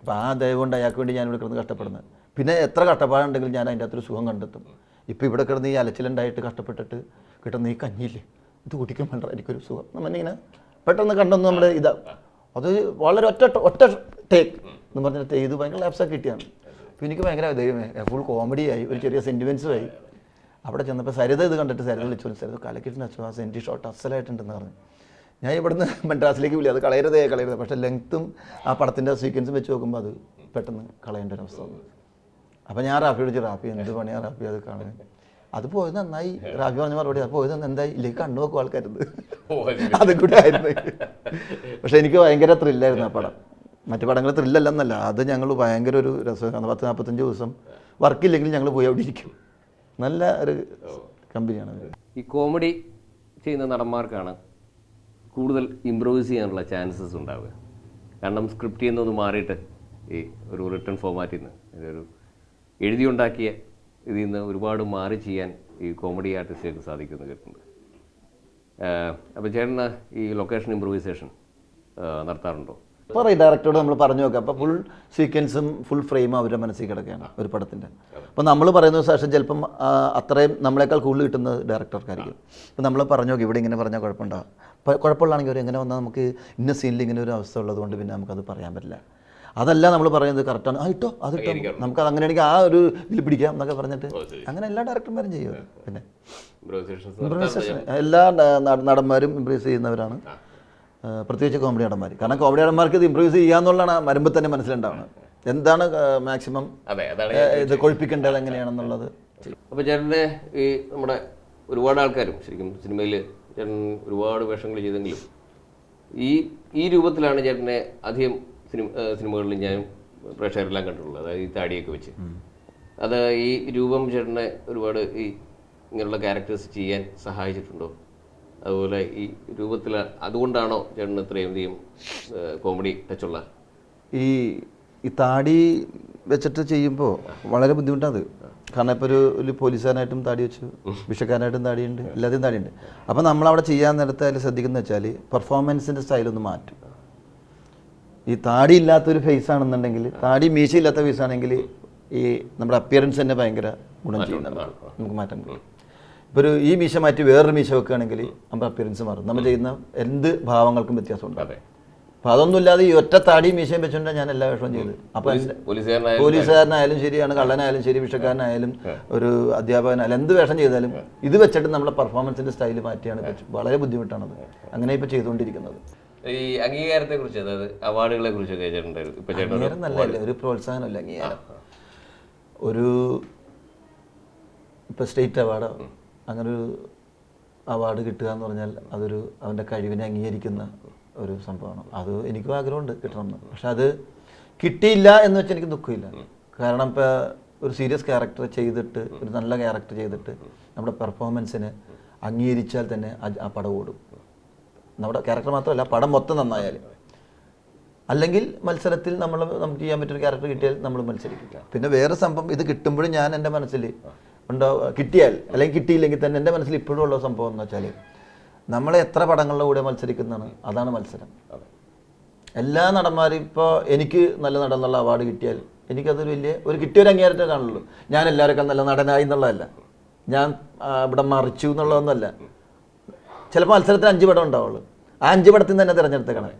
അപ്പോൾ ആ ദയവ് കൊണ്ട് അയാൾക്ക് വേണ്ടി ഞാനിവിടെ കിടന്ന് കഷ്ടപ്പെടുന്നത് പിന്നെ എത്ര കഷ്ടപ്പാടുണ്ടെങ്കിലും ഞാൻ അതിന്റെ അകത്തൊരു സുഖം കണ്ടെത്തും. ഇപ്പോൾ ഇവിടെ കിടന്ന് ഈ അലച്ചിലുണ്ടായിട്ട് കഷ്ടപ്പെട്ടിട്ട് കിട്ടുന്ന ഈ കഞ്ഞിയില്ലേ ഇത് കുടിക്കാൻ വേണ്ട എനിക്കൊരു സുഖം. നമ്മളിങ്ങനെ പെട്ടെന്ന് കണ്ടെന്ന് നമ്മൾ ഇതാ. അത് വളരെ ഒറ്റ ഒറ്റ ടേക്ക് എന്ന് പറഞ്ഞിട്ട് ഇത് ഭയങ്കര ലാപ്സാക്കി കിട്ടിയാണ് അപ്പോൾ എനിക്ക് ഭയങ്കര ദൈവമേ ഫുൾ കോമഡിയായി ഒരു ചെറിയ സെന്റിമെൻസും ആയി. അവിടെ ചെന്നപ്പോൾ സരിത ഇത് കണ്ടിട്ട് സരിത വിളിച്ചു സരിത കലക്കിട്ടുണ്ട് അച്ഛൻ ആ സെന്റി ഷോട്ട് അസലായിട്ടുണ്ടെന്ന് പറഞ്ഞു. ഞാൻ ഇവിടുന്ന് മദ്രാസിലേക്ക് വിളി അത് കളയരുതേ കളയരുത്. പക്ഷേ ലെങ്ത്തും ആ പടത്തിന്റെ സീക്വൻസും വെച്ച് നോക്കുമ്പോൾ അത് പെട്ടെന്ന് കളയേണ്ട ഒരു അവസ്ഥ വന്നു. അപ്പോൾ ഞാൻ റാഫി വിളിച്ചു റാഫി എന്ത് പണിയാ റാഫി അത് കാണാൻ? അത് പോയത് നന്നായി. റാഫി പറഞ്ഞ മറുപടി അത് പോയത് എന്തായി ഇല്ലേ കണ്ണു നോക്കും ആൾക്കാരുത് അതും. കൂടെ ആയിരുന്നു. പക്ഷെ എനിക്ക് ഭയങ്കര ത്രില്ലായിരുന്നു ആ പടം. മറ്റു പടങ്ങൾ ത്രില്ലല്ലെന്നല്ല. അത് ഞങ്ങൾ ഭയങ്കര ഒരു രസമാണ്. പത്ത് നാൽപ്പത്തഞ്ച് ദിവസം വർക്കില്ലെങ്കിൽ ഞങ്ങൾ പോയി അവിടെ ഇരിക്കും. നല്ല ഒരു കമ്പനിയാണ് ഈ കോമഡി ചെയ്യുന്ന നടന്മാർക്കാണ് കൂടുതൽ ഇമ്പ്രൂവൈസ് ചെയ്യാനുള്ള ചാൻസസ് ഉണ്ടാവുക. കാരണം സ്ക്രിപ്റ്റ് ചെയ്യുന്നൊന്ന് മാറിയിട്ട് ഈ ഒരു റിട്ടേൺ ഫോമാറ്റിൽ നിന്ന് ഒരു എഴുതിയുണ്ടാക്കിയ ഇതിൽ നിന്ന് ഒരുപാട് മാറി ചെയ്യാൻ ഈ കോമഡി ആർട്ടിസ്റ്റുകൾക്ക് സാധിക്കുമെന്ന് കേട്ടിട്ടുണ്ട്. അപ്പോൾ ചേട്ടന് ഈ ലൊക്കേഷൻ ഇമ്പ്രൂവൈസേഷൻ നടത്താറുണ്ടോ? പറയും ഡയറക്ടറോട് നമ്മൾ പറഞ്ഞു നോക്കാം. അപ്പോൾ ഫുൾ സീക്വൻസും ഫുൾ ഫ്രെയിമും അവരുടെ മനസ്സിൽ കിടക്കുകയാണ് ഒരു പടത്തിന്റെ അപ്പോൾ നമ്മൾ പറയുന്ന ശേഷം ചിലപ്പം അത്രയും നമ്മളെക്കാൾ കൂടുതൽ കിട്ടുന്നത് ഡയറക്ടർക്കായിരിക്കും അപ്പോൾ നമ്മൾ പറഞ്ഞു നോക്കി ഇവിടെ ഇങ്ങനെ പറഞ്ഞാൽ കുഴപ്പമുണ്ടാവും അപ്പോൾ കുഴപ്പമുള്ളതാണെങ്കിൽ ഒരു എങ്ങനെ വന്നാൽ നമുക്ക് ഇന്ന സീനിൽ ഇങ്ങനെ ഒരു അവസ്ഥ ഉള്ളതുകൊണ്ട് പിന്നെ നമുക്കത് പറയാൻ പറ്റില്ല. അതല്ല നമ്മൾ പറയുന്നത് കറക്റ്റാണ് ആ ഇട്ടോ അത് ഇട്ടോ. നമുക്കത് അങ്ങനെയാണെങ്കിൽ ആ ഒരു ഇതിൽ പിടിക്കാം എന്നൊക്കെ പറഞ്ഞിട്ട് അങ്ങനെ എല്ലാ ഡയറക്ടർമാരും ചെയ്യും പിന്നെ. എല്ലാ നടന്മാരും ഇംപ്രസ് ചെയ്യുന്നവരാണ്. പ്രത്യേകിച്ച് കോമഡി നടന്മാർ കാരണം കോമഡി നടന്മാർക്ക് ഇത് ഇമ്പ്രൂവ് ചെയ്യാന്നുള്ളതാണ് വരുമ്പോൾ തന്നെ മനസ്സിലുണ്ടാവുന്നത് എന്താണ് മാക്സിമം ഇത് കൊഴിപ്പിക്കേണ്ടത് എങ്ങനെയാണെന്നുള്ളത്? അപ്പോൾ ചേട്ടന്റെ ഈ നമ്മുടെ ഒരുപാട് ആൾക്കാരും ശരിക്കും സിനിമയിൽ ചേട്ടൻ ഒരുപാട് വേഷങ്ങൾ ചെയ്തെങ്കിലും ഈ ഈ രൂപത്തിലാണ് ചേട്ടനെ അധികം സിനിമ സിനിമകളിൽ ഞാൻ പ്രേക്ഷകരെല്ലാം കണ്ടിട്ടുള്ളത് അതായത് ഈ താടിയൊക്കെ വെച്ച്. അത് ഈ രൂപം ചേട്ടനെ ഒരുപാട് ഈ ഇങ്ങനെയുള്ള ക്യാരക്ടേഴ്സ് ചെയ്യാൻ സഹായിച്ചിട്ടുണ്ടോ? അതുപോലെ ഈ രൂപത്തിൽ അതുകൊണ്ടാണോ ചേട്ടൻ ഇത്രയും അധികം കോമഡി ടച്ചുള്ള ഈ ഈ താടി വെച്ചിട്ട് ചെയ്യുമ്പോൾ വളരെ ബുദ്ധിമുട്ടാണ് അത്. കാരണം ഇപ്പോൾ ഒരു ഒരു പോലീസുകാരനായിട്ടും താടി വെച്ചു ഭിക്ഷക്കാരനായിട്ടും താടിയുണ്ട് എല്ലാത്തിനും താടിയുണ്ട്. അപ്പോൾ നമ്മളവിടെ ചെയ്യാൻ നേരത്തെ അതിൽ ശ്രദ്ധിക്കുന്നത് വെച്ചാൽ പെർഫോമൻസിന്റെ സ്റ്റൈലൊന്ന് മാറ്റും. ഈ താടി ഇല്ലാത്തൊരു ഫേസ് ആണെന്നുണ്ടെങ്കിൽ താടി മീശ ഇല്ലാത്ത ഫേസ് ആണെങ്കിൽ ഈ നമ്മുടെ അപ്പിയറൻസ് തന്നെ ഭയങ്കര ഗുണം ചെയ്യുന്നതാണ്. നമുക്ക് മാറ്റം ഇപ്പോൾ ഒരു ഈ മീശ മാറ്റി വേറൊരു മീശ വെക്കുകയാണെങ്കിൽ നമ്മുടെ അപ്പിയറൻസ് മാറും. നമ്മൾ ചെയ്യുന്ന എന്ത് ഭാവങ്ങൾക്കും വ്യത്യാസമുണ്ട് അപ്പോൾ അതൊന്നുമില്ലാതെ ഈ ഒറ്റ താടിയും മീശയും വെച്ചുകൊണ്ടാണ് ഞാൻ എല്ലാ വേഷവും ചെയ്തത്. അപ്പോൾ പോലീസുകാരനായാലും ശരിയാണ് കള്ളനായാലും ശരി വിഷക്കാരനായാലും ഒരു അധ്യാപകനായാലും എന്ത് വേഷം ചെയ്താലും ഇത് വെച്ചിട്ട് നമ്മുടെ പെർഫോമൻസിന്റെ സ്റ്റൈൽ മാറ്റിയാണ് വളരെ ബുദ്ധിമുട്ടാണത്. അങ്ങനെ ഇപ്പൊ ചെയ്തുകൊണ്ടിരിക്കുന്നത്. ഈ അംഗീകാരത്തെ കുറിച്ച് അതായത് അവാർഡുകളെ കുറിച്ച് അംഗീകാരം നല്ല ഒരു പ്രോത്സാഹനമല്ല അംഗീകാരം. ഒരു ഇപ്പൊ സ്റ്റേറ്റ് അവാർഡോ? അങ്ങനെ ഒരു അവാർഡ് കിട്ടുക എന്ന് പറഞ്ഞാൽ അതൊരു അവന്റെ കഴിവിനെ അംഗീകരിക്കുന്ന ഒരു സംഭവമാണ്. അത് എനിക്കും ആഗ്രഹമുണ്ട് കിട്ടണമെന്ന്. പക്ഷെ അത് കിട്ടിയില്ല എന്ന് വെച്ചാൽ എനിക്ക് ദുഃഖമില്ല. കാരണം ഇപ്പോൾ ഒരു സീരിയസ് ക്യാരക്ടർ ചെയ്തിട്ട് ഒരു നല്ല ക്യാരക്ടർ ചെയ്തിട്ട് നമ്മുടെ പെർഫോമൻസിന് അംഗീകരിച്ചാൽ തന്നെ ആ- ആ പടം ഓടും. നമ്മുടെ ക്യാരക്ടർ മാത്രമല്ല പടം മൊത്തം നന്നായാൽ. അല്ലെങ്കിൽ മത്സരത്തിൽ നമ്മൾ നമുക്ക് ചെയ്യാൻ പറ്റിയൊരു ക്യാരക്ടർ കിട്ടിയാൽ നമ്മൾ മത്സരിക്കില്ല പിന്നെ വേറെ സംഭവം ഇത് കിട്ടുമ്പോഴും ഞാൻ എന്റെ മനസ്സിൽ ഉണ്ടോ? കിട്ടിയാൽ അല്ലെങ്കിൽ കിട്ടിയില്ലെങ്കിൽ തന്നെ എന്റെ മനസ്സിൽ ഇപ്പോഴും ഉള്ള സംഭവം എന്ന് വെച്ചാൽ നമ്മൾ എത്ര പടങ്ങളുടെ കൂടെ മത്സരിക്കുന്നതാണ്? അതാണ് മത്സരം. എല്ലാ നടന്മാരും ഇപ്പോൾ എനിക്ക് നല്ല നടൻ എന്നുള്ള അവാർഡ് കിട്ടിയാൽ എനിക്കതൊരു വലിയ ഒരു കിട്ടിയൊരു അംഗീകാരത്തെ കാണുള്ളൂ. ഞാൻ എല്ലാവർക്കും നല്ല നടനായി എന്നുള്ളതല്ല. ഞാൻ ഇവിടെ മറിച്ചു എന്നുള്ളതൊന്നുമല്ല. ചിലപ്പോൾ മത്സരത്തിന് അഞ്ച് പടം ഉണ്ടാവുള്ളൂ. ആ അഞ്ച് പടത്തിൽ നിന്ന് തന്നെ തിരഞ്ഞെടുത്തേക്കണേ.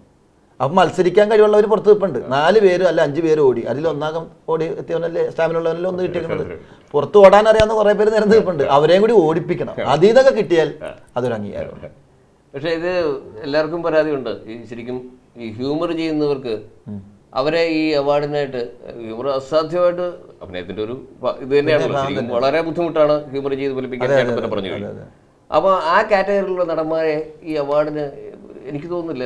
അപ്പം മത്സരിക്കാൻ കഴിവുള്ളവർ പുറത്ത് നിൽപ്പുണ്ട്. നാല് പേരും അല്ല അഞ്ച് പേരും ഓടി. അതിൽ ഒന്നാകം ഓടി എത്തിയവനല്ലേ സ്റ്റാമിനുള്ളവനല്ലേ ഒന്ന് കിട്ടിയേക്കുന്നത്. പുറത്ത് ഓടാൻ അറിയാവുന്ന കുറേ പേര് നിരന്ന് നിൽപ്പുണ്ട്. അവരെയും കൂടി ഓടിപ്പിക്കണം. അതീതൊക്കെ കിട്ടിയാൽ അതൊരു അംഗീകാരമാണ് പക്ഷേ ഇത് എല്ലാവർക്കും പരാതിയുണ്ട്. ഈ ശരിക്കും ഈ ഹ്യൂമർ ചെയ്യുന്നവർക്ക് അവരെ ഈ അവാർഡിനായിട്ട് ഹ്യൂമർ അസാധ്യമായിട്ട് അഭിനയത്തിന്റെ ഒരു ഇത് തന്നെയാണ് വളരെ ബുദ്ധിമുട്ടാണ് ഹ്യൂമർ ചെയ്ത് ഫലിപ്പിക്കാൻ പറഞ്ഞു അപ്പൊ അപ്പോൾ ആ കാറ്റഗറിയിലുള്ള നടന്മാരെ ഈ അവാർഡിന് എനിക്ക് തോന്നുന്നില്ല.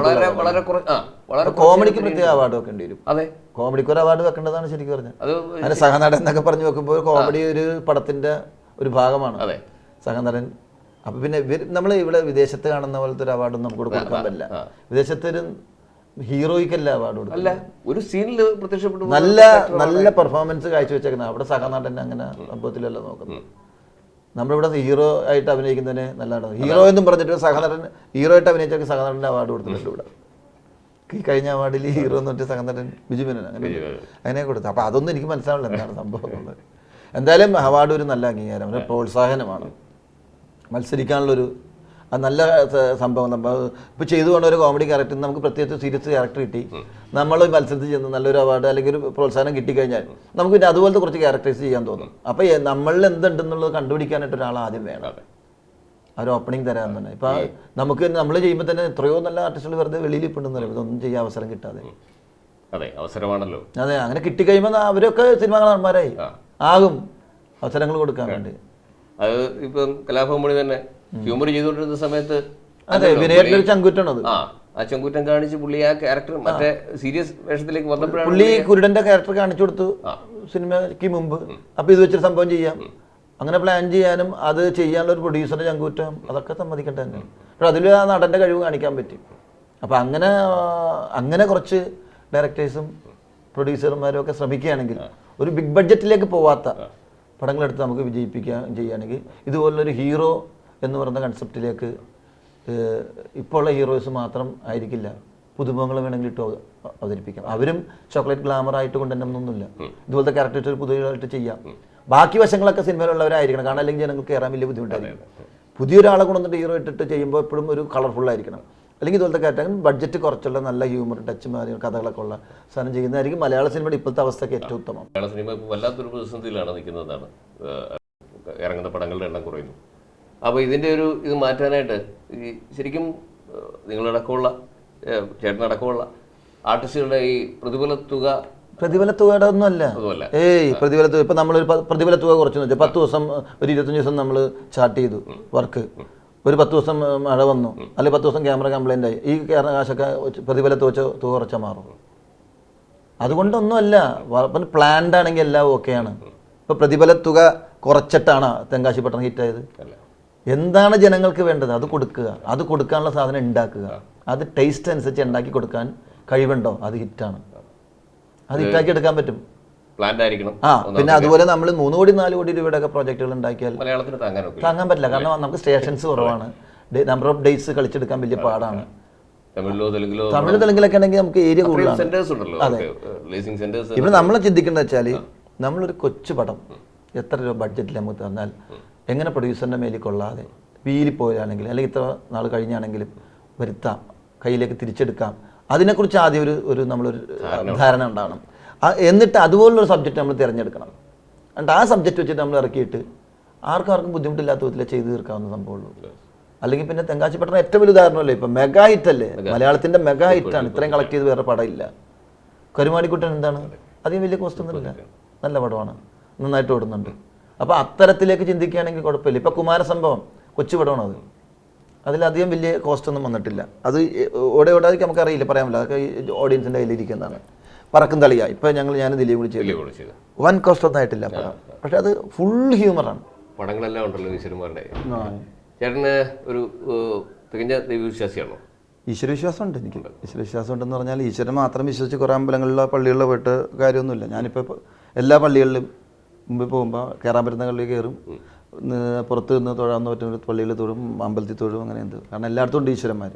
വളരെ വളരെ കുറ ആ വളരെ കോമഡിക്ക് പ്രത്യേക അവാർഡ് വെക്കേണ്ടി വരും. അതെ. കോമഡിക്ക് ഒരു അവാർഡ് വെക്കേണ്ടതാണ് ശരിക്കും പറഞ്ഞത് അത് അതിന് സഹനടൻ എന്നൊക്കെ പറഞ്ഞു വെക്കുമ്പോൾ കോമഡി ഒരു പടത്തിന്റെ ഒരു ഭാഗമാണ്. അതെ. സഹനടൻ. അപ്പൊ പിന്നെ നമ്മൾ ഇവിടെ വിദേശത്ത് കാണുന്ന പോലത്തെ ഒരു അവാർഡ് നമുക്ക് കൊടുക്കാൻ പറ്റില്ല. വിദേശത്ത് ഒരു ഹീറോയ്ക്കല്ല അവാർഡ് കൊടുക്കും അല്ല ഒരു സീനിൽ പ്രത്യക്ഷപ്പെട്ടു നല്ല നല്ല പെർഫോമൻസ് കാഴ്ചവെച്ചേക്കുന്നത്. അവിടെ സഹനടൻ അങ്ങനെ സംഭവത്തിലല്ല നോക്കുന്നത്. നമ്മളിവിടെ ഹീറോ ആയിട്ട് അഭിനയിക്കുന്നതിന് നല്ലതാണ്. ഹീറോ എന്നും പറഞ്ഞിട്ട് സഹനടൻ ഹീറോ ആയിട്ട് അഭിനയിച്ചവർക്ക് സഹനടന്റെ അവാർഡ് കൊടുത്തിട്ടുണ്ട് ഇവിടെ. ഈ കഴിഞ്ഞ അവാർഡിൽ ഹീറോ എന്ന് പറഞ്ഞ സഹനടൻ ബിജു മേനോൻ അങ്ങനെ അങ്ങനെ കൊടുത്തു. അപ്പോൾ അതൊന്നും എനിക്ക് മനസ്സിലാവില്ല എന്താണ് സംഭവം എന്നുള്ളത്. എന്തായാലും അവാർഡ് ഒരു നല്ല അംഗീകാരം ഒരു പ്രോത്സാഹനമാണ്. മത്സരിക്കാനുള്ളൊരു നല്ല സംഭവം. നമ്മൾ ഇപ്പോൾ ചെയ്തു കൊണ്ട് ഒരു കോമഡി ക്യാരക്ടർ നമുക്ക് പ്രത്യേകിച്ച് സീരിയസ് ക്യാരക്ടർ കിട്ടി. നമ്മൾ മത്സരത്തിൽ ചെന്ന് നല്ലൊരു അവാർഡ് അല്ലെങ്കിൽ ഒരു പ്രോത്സാഹനം കിട്ടിക്കഴിഞ്ഞാൽ നമുക്ക് പിന്നെ അതുപോലത്തെ കുറച്ച് ക്യാരക്ടേഴ്സ് ചെയ്യാൻ തോന്നും. അപ്പോൾ നമ്മളിൽ എന്തുണ്ടെന്നുള്ളത് കണ്ടുപിടിക്കാനായിട്ട് ഒരാൾ ആദ്യം വേണം. ആ ഒരു ഓപ്പണിംഗ് തരാൻ തന്നെ ഇപ്പൊ നമുക്ക് നമ്മൾ ചെയ്യുമ്പോൾ തന്നെ എത്രയോ നല്ല ആർട്ടിസ്റ്റുകൾ വെറുതെ വെളിയിൽ ഇപ്പോണ്ടെന്ന് പറയും ഇതൊന്നും ചെയ്യാൻ അവസരം കിട്ടാതെ. അതെ അവസരമാണല്ലോ. അതെ അങ്ങനെ കിട്ടിക്കഴിയുമ്പോൾ അവരൊക്കെ സിനിമാ നടന്മാരായി. ആകും. അവസരങ്ങൾ കൊടുക്കാൻ വേണ്ടി. അത് ഇപ്പം കലാഭവൻ മണി തന്നെ. ഹ്യൂമർ ചെയ്തുകൊണ്ടിരുന്ന സമയത്ത് അതെ വിനയേട്ടന്റെ ഒരു ചങ്കുറ്റാണ് അത്. ആ ആ ചെങ്കുറ്റം കാണിച്ച് പുള്ളി ആ ക്യാരക്ടർ മറ്റേ സീരിയസ് വേഷത്തിലേക്ക് വന്നപ്പോഴാണ് പുള്ളി കുരുടന്റെ ക്യാരക്ടർ കാണിച്ചു കൊടുത്തു സിനിമയ്ക്ക് മുമ്പ്. അപ്പൊ ഇത് വെച്ചൊരു സംഭവം ചെയ്യാം. അങ്ങനെ പ്ലാൻ ചെയ്യാനും അത് ചെയ്യാനുള്ള ഒരു പ്രൊഡ്യൂസറെ ചങ്കൂറ്റം അതൊക്കെ സമ്മതിക്കേണ്ട തന്നെ. പക്ഷെ അതിൽ ആ നടന്റെ കഴിവ് കാണിക്കാൻ പറ്റും. അപ്പോൾ അങ്ങനെ അങ്ങനെ കുറച്ച് ഡയറക്ടേഴ്സും പ്രൊഡ്യൂസർമാരും ഒക്കെ ശ്രമിക്കുകയാണെങ്കിൽ ഒരു ബിഗ് ബഡ്ജറ്റിലേക്ക് പോവാത്ത പടങ്ങളെടുത്ത് നമുക്ക് വിജയിപ്പിക്കാൻ ചെയ്യുകയാണെങ്കിൽ ഇതുപോലൊരു ഹീറോ എന്ന് പറയുന്ന കൺസെപ്റ്റിലേക്ക് ഇപ്പോൾ ഉള്ള ഹീറോസ് മാത്രം ആയിരിക്കില്ല. പുതുമുഖങ്ങൾ വേണമെങ്കിൽ ഇട്ട് അവതരിപ്പിക്കാം. അവരും ചോക്ലേറ്റ് ഗ്ലാമർ ആയിട്ട് കൊണ്ടുവരണമെന്നൊന്നുമില്ല. ഇതുപോലത്തെ ക്യാരക്ടേഴ്സ് പുതിയതായിട്ട് ചെയ്യാം. ബാക്കി വശങ്ങളൊക്കെ സിനിമയിലുള്ളവരായിരിക്കണം. കാരണം അല്ലെങ്കിൽ ജനങ്ങൾക്ക് കയറാൻ വലിയ ബുദ്ധിമുട്ടായിരിക്കും. പുതിയൊരാളെ കൊണ്ടുവന്നിട്ട് ഹീറോ ഇട്ടിട്ട് ചെയ്യുമ്പോൾ എപ്പോഴും ഒരു കളർഫുൾ ആയിരിക്കണം. അല്ലെങ്കിൽ ഇതുപോലത്തെ ക്യാരക്ടർ ബഡ്ജറ്റ് കുറച്ചുള്ള നല്ല ഹ്യൂമർ ടച്ച് മാറി കഥകളൊക്കെ ഉള്ള സാധനം ചെയ്യുന്നതായിരിക്കും മലയാള സിനിമയുടെ ഇപ്പോഴത്തെ അവസ്ഥയ്ക്ക് ഏറ്റവും ഉത്തമം. മലയാള സിനിമ ഇപ്പോൾ വല്ലാത്തൊരു പ്രതിസന്ധിയിലാണ് നിൽക്കുന്നതാണ്. ഇറങ്ങുന്ന പടങ്ങളുടെ എണ്ണം കുറയുന്നു. അപ്പോൾ ഇതിന്റെ ഒരു ഇത് മാറ്റാനായിട്ട് ഈ ശരിക്കും നിങ്ങളടക്കമുള്ള ചേട്ടനടക്കമുള്ള ആർട്ടിസ്റ്റുകളുടെ ഈ പ്രതിഫല തുക പ്രതിഫല തുകയുടെ ഒന്നുമല്ല ഏയ് പ്രതിഫല തുക ഇപ്പം നമ്മളൊരു പ്രതിഫല തുക കുറച്ച് വെച്ചാൽ പത്ത് ദിവസം ഒരു ഇരുപത്തഞ്ച് ദിവസം നമ്മൾ സ്റ്റാർട്ട് ചെയ്തു വർക്ക്. ഒരു പത്ത് ദിവസം മഴ വന്നു. അല്ലെങ്കിൽ പത്ത് ദിവസം ക്യാമറ കംപ്ലൈന്റ് ആയി. ഈ കാശൊക്കെ പ്രതിഫല തുക തുക കുറച്ചാൽ മാറും. അതുകൊണ്ടൊന്നുമല്ല. പ്ലാൻഡ് ആണെങ്കിൽ എല്ലാം ഓക്കെയാണ് ഇപ്പോൾ പ്രതിഫല തുക കുറച്ചിട്ടാണ് തെങ്കാശി പട്ടണം ഹിറ്റായത് അല്ല. എന്താണ് ജനങ്ങൾക്ക് വേണ്ടത്? അത് കൊടുക്കുക. അത് കൊടുക്കാനുള്ള സാധനം ഉണ്ടാക്കുക. അത് ടേസ്റ്റ് അനുസരിച്ച് ഉണ്ടാക്കി കൊടുക്കാൻ കഴിവുണ്ടോ? അത് ഹിറ്റാണ് അത് ഇട്ടാക്കി എടുക്കാൻ പറ്റും. പ്ലാന്റ് ആയിരിക്കണം ആ പിന്നെ അതുപോലെ നമ്മൾ മൂന്ന് കോടി നാല് കോടി രൂപയുടെ ഒക്കെ പ്രോജക്റ്റുകൾ ഉണ്ടാക്കിയാൽ മലയാളത്തിന് താങ്ങാൻ പറ്റില്ല. കാരണം നമുക്ക് സ്റ്റേഷൻസ് കുറവാണ്. നമ്പർ ഓഫ് ഡേയ്സ് കളിച്ചെടുക്കാൻ വലിയ പാടാണ്. തമിഴിലോ തെലുങ്കിലോ തമിഴ് തെലുങ്കിലൊക്കെ ആണെങ്കിൽ നമുക്ക് ഏരിയ കൂടുതലാണ്. ഇവിടെ നമ്മൾ ചിന്തിക്കുന്നത് വെച്ചാൽ നമ്മളൊരു കൊച്ചു പടം എത്ര രൂപ ബഡ്ജറ്റിൽ നമുക്ക് തന്നാൽ എങ്ങനെ പ്രൊഡ്യൂസറിന്റെ മേലിൽ കൊള്ളാതെ വീലിപ്പോയാണെങ്കിലും അല്ലെങ്കിൽ ഇത്ര നാൾ കഴിഞ്ഞാണെങ്കിലും വരുത്താം. കയ്യിലേക്ക് തിരിച്ചെടുക്കാം. അതിനെക്കുറിച്ച് ആദ്യം ഒരു ഒരു നമ്മളൊരു ധാരണ ഉണ്ടാവണം. എന്നിട്ട് അതുപോലുള്ളൊരു സബ്ജക്റ്റ് നമ്മൾ തിരഞ്ഞെടുക്കണം. എന്നിട്ട് ആ സബ്ജക്റ്റ് വെച്ചിട്ട് നമ്മൾ ഇറക്കിയിട്ട് ആർക്കും ആർക്കും ബുദ്ധിമുട്ടില്ലാത്ത വിധത്തിലേ ചെയ്തു തീർക്കാവുന്ന സംഭവമുള്ളൂ. അല്ലെങ്കിൽ പിന്നെ തെങ്കാശിപ്പട്ടണം ഏറ്റവും വലിയ ഉദാഹരണമല്ലേ? ഇപ്പം മെഗാ ഹിറ്റ് അല്ലേ? മലയാളത്തിന്റെ മെഗാ ഹിറ്റാണ് ഇത്രയും കളക്ട് ചെയ്ത് വേറെ പടമില്ല. കരുമാടിക്കുട്ടൻ എന്താണ്? അധികം വലിയ കോസ്റ്റ് ഒന്നുമില്ല നല്ല പടമാണ്. നന്നായിട്ട് ഓടുന്നുണ്ട്. അപ്പോൾ അത്തരത്തിലേക്ക് ചിന്തിക്കുകയാണെങ്കിൽ കുഴപ്പമില്ല. ഇപ്പം കുമാരസംഭവം കൊച്ചു പടമാണ് അത് അതിലധികം വലിയ കോസ്റ്റ് ഒന്നും വന്നിട്ടില്ല. അത് ഓടെ ഓടാതിക്ക് നമുക്കറിയില്ല പറയാൻ പറ്റില്ല അതൊക്കെ ഓഡിയൻസിന്റെ കയ്യിലിരിക്കുന്നതാണ്. പറക്കും തളിയാണ് ഇപ്പം ഞങ്ങൾ ഞാൻ ദിലീപ് ചെയ്ത് വൻ കോസ്റ്റ് ഒന്നും ആയിട്ടില്ല പടം പക്ഷെ അത് ഫുൾ ഹ്യൂമറാണ് പടങ്ങളെല്ലാം ഉണ്ടല്ലോ ഈശ്വരന്മാരുടെ. ചേട്ടന് ഒരു തികഞ്ഞ ദൈവവിശ്വാസിയാണോ? ഉണ്ട് എനിക്ക്. ഈശ്വരവിശ്വാസം ഉണ്ടെന്ന് പറഞ്ഞാൽ ഈശ്വരൻ മാത്രം വിശ്വസിച്ച് കുറേ അമ്പലങ്ങളിലോ പള്ളികളിലോ പോയിട്ട് കാര്യമൊന്നുമില്ല. ഞാനിപ്പോൾ എല്ലാ പള്ളികളിലും മുമ്പിൽ പോകുമ്പോൾ കയറാൻ പറ്റുന്ന കള്ളിൽ കയറും. പുറത്ത് നിന്ന് തൊഴാൻ പറ്റുന്ന പള്ളിയിൽ തൊഴും അമ്പലത്തിൽ തൊഴും അങ്ങനെ എന്ത്. കാരണം എല്ലായിടത്തും ഉണ്ട് ഈശ്വരന്മാർ.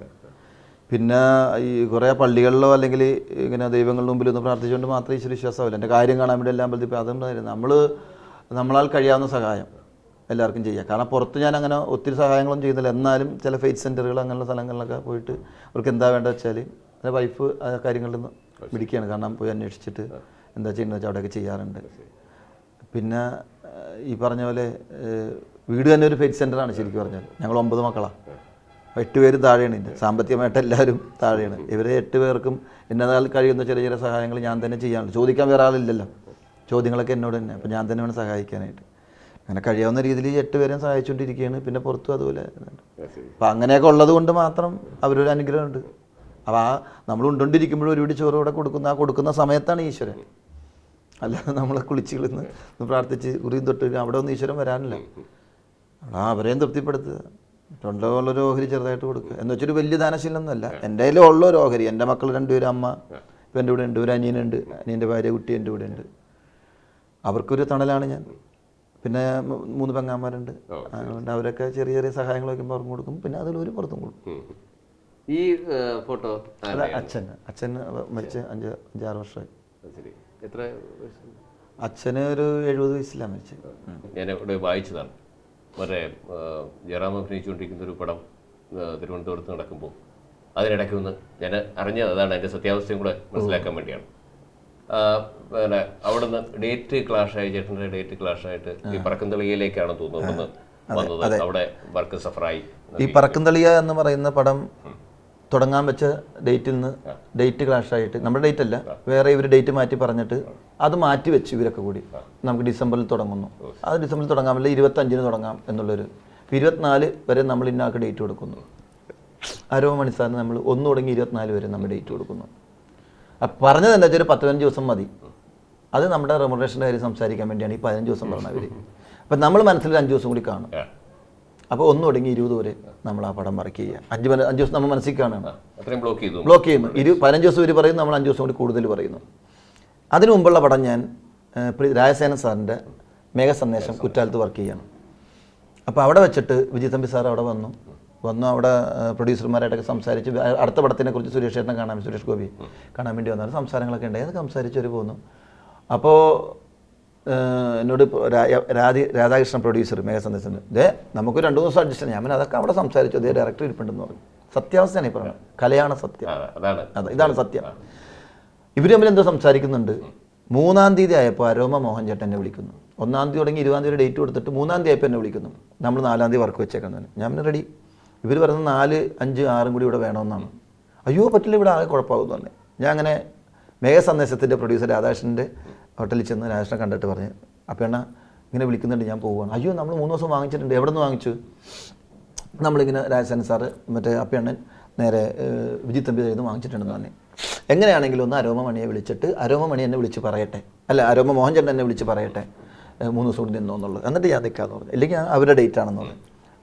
പിന്നെ ഈ കുറേ പള്ളികളിലോ അല്ലെങ്കിൽ ഇങ്ങനെ ദൈവങ്ങളുടെ മുമ്പിൽ ഒന്ന് പ്രാർത്ഥിച്ചുകൊണ്ട് മാത്രമേ ഈശ്വര വിശ്വാസമാവില്ല. എന്റെ കാര്യം കാണാൻ വേണ്ടി എല്ലാ അമ്പലത്തിൽ അതും നമ്മൾ നമ്മളാൽ കഴിയാവുന്ന സഹായം എല്ലാവർക്കും ചെയ്യാം. കാരണം പുറത്ത് ഞാൻ അങ്ങനെ ഒത്തിരി സഹായങ്ങളും ചെയ്യുന്നില്ല. എന്നാലും ചില ഫെയ്ത്ത് സെന്ററുകൾ അങ്ങനെയുള്ള സ്ഥലങ്ങളിലൊക്കെ പോയിട്ട് അവർക്ക് എന്താ വേണ്ടത് വെച്ചാൽ എന്റെ വൈഫ് ആ കാര്യങ്ങളിൽ നിന്ന് പിടിക്കുകയാണ് കാരണം പോയി അന്വേഷിച്ചിട്ട് എന്താ ചെയ്യുന്നത് വെച്ചാൽ അവിടെയൊക്കെ ചെയ്യാറുണ്ട്. പിന്നെ ഈ പറഞ്ഞ പോലെ വീട് തന്നെ ഒരു ഫെയ്റ്റ് സെന്ററാണ് ശരിക്കും പറഞ്ഞാൽ. ഞങ്ങൾ ഒമ്പത് മക്കളാണ് എട്ട് പേരും താഴെയാണ് ഇതിന്റെ സാമ്പത്തികമായിട്ട് എല്ലാവരും താഴെയാണ്. ഇവരെ എട്ട് പേർക്കും എന്നതാൽ കഴിയുന്ന ചെറിയ ചെറിയ സഹായങ്ങൾ ഞാൻ തന്നെ ചെയ്യാനുള്ളൂ ചോദിക്കാൻ വേറെ ആളില്ലല്ലോ. ചോദ്യങ്ങളൊക്കെ എന്നോട് തന്നെ. അപ്പോൾ ഞാൻ തന്നെ വേണം സഹായിക്കാനായിട്ട്. അങ്ങനെ കഴിയാവുന്ന രീതിയിൽ എട്ട് പേരെയും സഹായിച്ചുകൊണ്ടിരിക്കുകയാണ്. പിന്നെ പുറത്തും അതുപോലെ. അപ്പം അങ്ങനെയൊക്കെ ഉള്ളത് കൊണ്ട് മാത്രം അവരൊരു അനുഗ്രഹമുണ്ട്. അപ്പോൾ ആ നമ്മൾ ഉണ്ടോണ്ടിരിക്കുമ്പോഴും ഒരുപിടി ചോറ് ഇവിടെ കൊടുക്കുന്ന ആ കൊടുക്കുന്ന സമയത്താണ് ഈശ്വരൻ. അല്ലാതെ നമ്മളെ കുളിച്ച് കളിന്ന് ഒന്ന് പ്രാർത്ഥിച്ച് കുറിയും തൊട്ട് അവിടെ ഒന്നും ഈശ്വരൻ വരാനില്ല. ആ അവരെയും തൃപ്തിപ്പെടുത്തുക. ഒരു ഓഹരി ചെറുതായിട്ട് കൊടുക്കുക. എന്ന് വെച്ചൊരു വലിയ ദാനശീലമൊന്നുമല്ല. എന്റെ കയ്യിൽ ഉള്ള ഒരു ഓഹരി. എന്റെ മക്കൾ രണ്ടുപേരും അമ്മ ഇപ്പം എന്റെ കൂടെ ഉണ്ട് ഒരു അനിയനുണ്ട് അനിയന്റെ ഭാര്യ കുട്ടി എന്റെ കൂടെ ഉണ്ട്. അവർക്കൊരു തണലാണ് ഞാൻ. പിന്നെ മൂന്ന് പെങ്ങാന്മാരുണ്ട്. അതുകൊണ്ട് അവരൊക്കെ ചെറിയ ചെറിയ സഹായങ്ങൾ വയ്ക്കുമ്പോൾ അവർക്ക് കൊടുക്കും. പിന്നെ അതിൽ ഒരു പുറത്തും കൊടുക്കും. ഈ ഫോട്ടോ അച്ഛൻ. അച്ഛൻ മരിച്ച് അഞ്ച് അഞ്ചാറ് വർഷമായി. എത്ര? അച്ഛന് ഒരു എഴുപത് വയസ്സിലാണ് മരിച്ചത്. ഞാൻ ഇവിടെ വായിച്ചതാണ്. മറ്റേ ജയറാം അഭിനയിച്ചുകൊണ്ടിരിക്കുന്ന ഒരു പടം തിരുവനന്തപുരത്ത് നടക്കുമ്പോൾ. അതിനിടയ്ക്ക് ഒന്ന് ഞാൻ അറിഞ്ഞത് അതാണ് എന്റെ സത്യാവസ്ഥയും കൂടെ മനസ്സിലാക്കാൻ വേണ്ടിയാണ്. പിന്നെ അവിടുന്ന് ഡേറ്റ് ക്ലാഷ് ആയി ചേട്ടന്റെ ഡേറ്റ് ക്ലാഷ് ആയിട്ട് ഈ പറക്കന്തളികയിലേക്കാണ് തോന്നുന്നത് വന്നത്. അവിടെ വർക്ക് സഫറായി ഈ പറക്കുംതളിയ എന്ന് പറയുന്ന പടം തുടങ്ങാൻ വെച്ച ഡേറ്റിൽ നിന്ന് ഡേറ്റ് ക്ലാഷ് ആയിട്ട് നമ്മുടെ ഡേറ്റ് അല്ല വേറെ ഇവർ ഡേറ്റ് മാറ്റി പറഞ്ഞിട്ട് അത് മാറ്റി വെച്ച് ഇവരൊക്കെ കൂടി നമുക്ക് ഡിസംബറിൽ തുടങ്ങുന്നു. അത് ഡിസംബറിൽ തുടങ്ങാൻ പറ്റില്ല ഇരുപത്തഞ്ചിന് തുടങ്ങാം എന്നുള്ളൊരു ഇരുപത്തിനാല് വരെ നമ്മൾ ഇന്നാൾക്ക് ഡേറ്റ് കൊടുക്കുന്നു. അരോ മണിസാറിന് നമ്മൾ ഒന്ന് തുടങ്ങി ഇരുപത്തിനാല് വരെ നമ്മൾ ഡേറ്റ് കൊടുക്കുന്നു. അപ്പം പറഞ്ഞത് എന്താ വെച്ചാൽ ഒരു പത്ത് പതിനഞ്ച് ദിവസം മതി. അത് നമ്മുടെ റെമുറേഷന്റെ കാര്യം സംസാരിക്കാൻ വേണ്ടിയാണ് ഈ പതിനഞ്ച് ദിവസം പറഞ്ഞവർ അപ്പം നമ്മൾ മനസ്സിൽ അഞ്ച് ദിവസം കൂടി കാണും. അപ്പോൾ ഒന്ന് തുടങ്ങി ഇരുപത് വരെ നമ്മൾ ആ പടം വർക്ക് ചെയ്യുക. അഞ്ച് അഞ്ച് ദിവസം നമ്മൾ മനസ്സിൽ കാണുകയാണ്. അത്രയും ബ്ലോക്ക് ചെയ്തു. ബ്ലോക്ക് ചെയ്യുന്നു. ഇരു പതിനഞ്ച് ദിവസം ഇവർ പറയുന്നു നമ്മൾ അഞ്ച് ദിവസം കൂടി കൂടുതൽ പറയുന്നു. അതിനു മുമ്പുള്ള പടം ഞാൻ രാജസേന സാറിന്റെ മേഘസന്ദേശം കുറ്റാലത്ത് വർക്ക് ചെയ്യണം അപ്പോൾ അവിടെ വെച്ചിട്ട് വിജി തമ്പി സാർ അവിടെ വന്നു. വന്നു അവിടെ പ്രൊഡ്യൂസർമാരായിട്ടൊക്കെ സംസാരിച്ച് അടുത്ത പടത്തിനെ കുറിച്ച് സുരേഷ് ചേട്ടനെ കാണാൻ സുരേഷ് ഗോപി കാണാൻ വേണ്ടി വന്നാൽ സംസാരങ്ങളൊക്കെ ഉണ്ടായി. അത് സംസാരിച്ചവർ പോന്നു. അപ്പോൾ എന്നോട് രാധി രാധാകൃഷ്ണൻ പ്രൊഡ്യൂസർ മേഘസന്ദേശന് ഇതേ നമുക്ക് രണ്ട് ദിവസം അഡ്ജസ്റ്റ് ഞാൻ അതൊക്കെ അവിടെ സംസാരിച്ചു. അതേ ഡയറക്ടർ ഇരിപ്പുണ്ടെന്ന് പറഞ്ഞു. സത്യാവസ്ഥയാണ് ഈ പറഞ്ഞത്. കലയാണ് സത്യം. അതെ ഇതാണ് സത്യം. ഇവർ തമ്മിൽ എന്തോ സംസാരിക്കുന്നുണ്ട്. മൂന്നാം തീയതി ആയപ്പോൾ അരോമ മോഹൻ ചേട്ടൻ എന്നെ വിളിക്കുന്നു. ഒന്നാം തീയതി തുടങ്ങി ഇരുപതാം തീയതി ഡേറ്റ് കൊടുത്തിട്ട് മൂന്നാം തീയതി ആയപ്പോൾ എന്നെ വിളിക്കുന്നു. നമ്മൾ നാലാം തീയതി വർക്ക് വെച്ചേക്കാൻ തന്നെ ഞാൻ പിന്നെ റെഡി ഇവർ പറയുന്നത് നാല് അഞ്ച് ആറും കൂടി ഇവിടെ വേണമെന്നാണ്. അയ്യോ പറ്റില്ല ഇവിടെ ആകെ കുഴപ്പമാകുന്നു തന്നെ ഞാൻ അങ്ങനെ മേഘ സന്ദേശത്തിന്റെ പ്രൊഡ്യൂസർ രാധാകൃഷ്ണന്റെ ഹോട്ടലിൽ ചെന്ന് രാധാകൃഷ്ണനെ കണ്ടിട്ട് പറഞ്ഞു എണ്ണ ഇങ്ങനെ വിളിക്കുന്നുണ്ട് ഞാൻ പോവുകയാണ്. അയ്യോ നമ്മൾ മൂന്ന് ദിവസം വാങ്ങിച്ചിട്ടുണ്ട് എവിടെ നിന്ന് വാങ്ങിച്ചു? നമ്മളിങ്ങനെ രാജസേന സാറ് മറ്റേ അപ്പയണ്ണൻ നേരെ വിജി തമ്പി ചെയ്ത് വാങ്ങിച്ചിട്ടുണ്ടെന്ന് പറഞ്ഞു. എങ്ങനെയാണെങ്കിലും ഒന്ന് അരോമ മണിയെ വിളിച്ചിട്ട് അരോമ മണി എന്നെ വിളിച്ച് പറയട്ടെ. അല്ല അരോമ മോഹൻ ചേട്ടൻ എന്നെ വിളിച്ച് പറയട്ടെ മൂന്ന് ദിവസം കൂടി നിന്നോ എന്നുള്ളത്. എന്നിട്ട് ഞാൻ നിൽക്കാമെന്ന് പറഞ്ഞു. ഇല്ലെങ്കിൽ അവരുടെ ഡേറ്റ് ആണെന്ന് പറഞ്ഞു.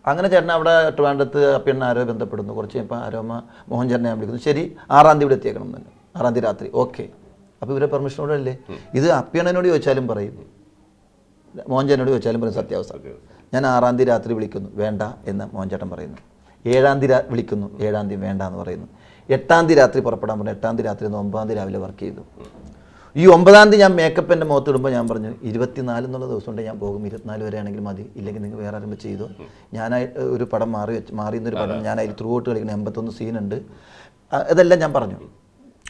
അങ്ങനെ ചേട്ടൻ അവിടെ ട്രിവാൻഡ്രത്ത് അപ്പയണ്ണ ആരോ ബന്ധപ്പെടുന്നു. കുറച്ച് കഴിഞ്ഞപ്പോൾ അരോമ മോഹൻ ചേട്ടനെ ഞാൻ വിളിക്കുന്നു. ശരി ആറാം തീയതി ഇവിടെ എത്തിയേക്കണം തന്നെ ആറാം തീയതി രാത്രി. ഓക്കെ. അപ്പോൾ ഇവരെ പെർമിഷനോടല്ലേ ഇത് അപ്പ്യണനോട് ചോദിച്ചാലും പറയും. മോഹൻചേട്ടനോട് ചോദിച്ചാലും പറയും സത്യാവസ്ഥ. ഞാൻ ആറാം തീയതി രാത്രി വിളിക്കുന്നു. വേണ്ട എന്ന് മോഹൻചേട്ടൻ പറയുന്നു. ഏഴാം തീയതി വിളിക്കുന്നു. ഏഴാം തീയതി വേണ്ട എന്ന് പറയുന്നു. എട്ടാം തീയതി രാത്രി പുറപ്പെടാൻ പറഞ്ഞു. എട്ടാം തീയതി രാത്രി നിന്ന് ഒമ്പതാം തീയതി രാവിലെ വർക്ക് ചെയ്തു. ഈ ഒമ്പതാം തീയതി ഞാൻ മേക്കപ്പ് എന്റെ മുഖത്ത് ഇടുമ്പോൾ ഞാൻ പറഞ്ഞു ഇരുപത്തിനാല് എന്നുള്ള ദിവസം കൊണ്ട് ഞാൻ പോകും. ഇരുപത്തിനാല് വരെ ആണെങ്കിൽ മതി. ഇല്ലെങ്കിൽ നിങ്ങൾ വേറെ ആരും ചെയ്തു. ഞാനായി ഒരു പടം മാറി വെച്ച് മാറിയെന്നൊരു പടം ഞാൻ അതിൽ ത്രൂ ഔട്ട് കളിക്കുന്ന എൺപത്തൊന്ന് സീനുണ്ട് അതെല്ലാം ഞാൻ പറഞ്ഞു.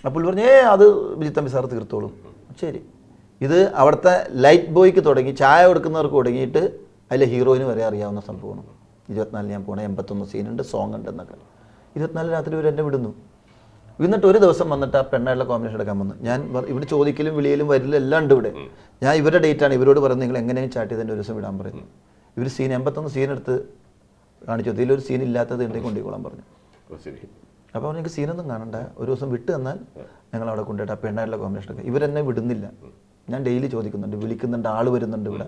അപ്പോൾ പറഞ്ഞു ഏ അത് വിജിത്തമ്പി സാർ തീർത്തോളും. ശരി. ഇത് അവിടുത്തെ ലൈറ്റ് ബോയ്ക്ക് തുടങ്ങി ചായ കൊടുക്കുന്നവർക്ക് തുടങ്ങിയിട്ട് അതിലെ ഹീറോയിന് വരെ അറിയാവുന്ന സംഭവമാണ് ഇരുപത്തിനാലിന് ഞാൻ പോണേ എൺപത്തൊന്ന് സീനുണ്ട് സോങ് ഉണ്ട് എന്നൊക്കെ. ഇരുപത്തിനാല് രാത്രി ഇവർ എന്നെ വിടുന്നു. എന്നിട്ട് ഒരു ദിവസം വന്നിട്ട് ആ പെണ്ണായിട്ടുള്ള കോമ്പിനേഷൻ എടുക്കാൻ വന്നു. ഞാൻ ഇവിടെ ചോദിക്കലും വിളിയിലും വരിലും എല്ലാം ഉണ്ട് ഇവിടെ. ഞാൻ ഇവരുടെ ഡേറ്റാണ് ഇവരോട് പറയുന്നത് നിങ്ങൾ എങ്ങനെയും ചാറ്റ് ചെയ്തതിന്റെ ഒരു ദിവസം വിടാൻ പറയുന്നു. ഇവർ സീൻ എൺപത്തൊന്ന് സീൻ എടുത്ത് കാണിച്ചു. ഇതിലൊരു സീൻ ഇല്ലാത്തത് ഉണ്ടെങ്കിൽ കൊണ്ടുപോയിക്കോളാൻ പറഞ്ഞു. അപ്പോൾ അവനെനിക്ക് സീനൊന്നും കാണണ്ട. ഒരു ദിവസം വിട്ട് തന്നാൽ ഞങ്ങൾ അവിടെ കൊണ്ടുപോയിട്ട് ആ പെണ്ണായിട്ടുള്ള കോമ്പിനേഷനൊക്കെ ഇവരെന്നെ വിടുന്നില്ല. ഞാൻ ഡെയിലി ചോദിക്കുന്നുണ്ട്. വിളിക്കുന്നുണ്ട്. ആൾ വരുന്നുണ്ട് ഇവിടെ.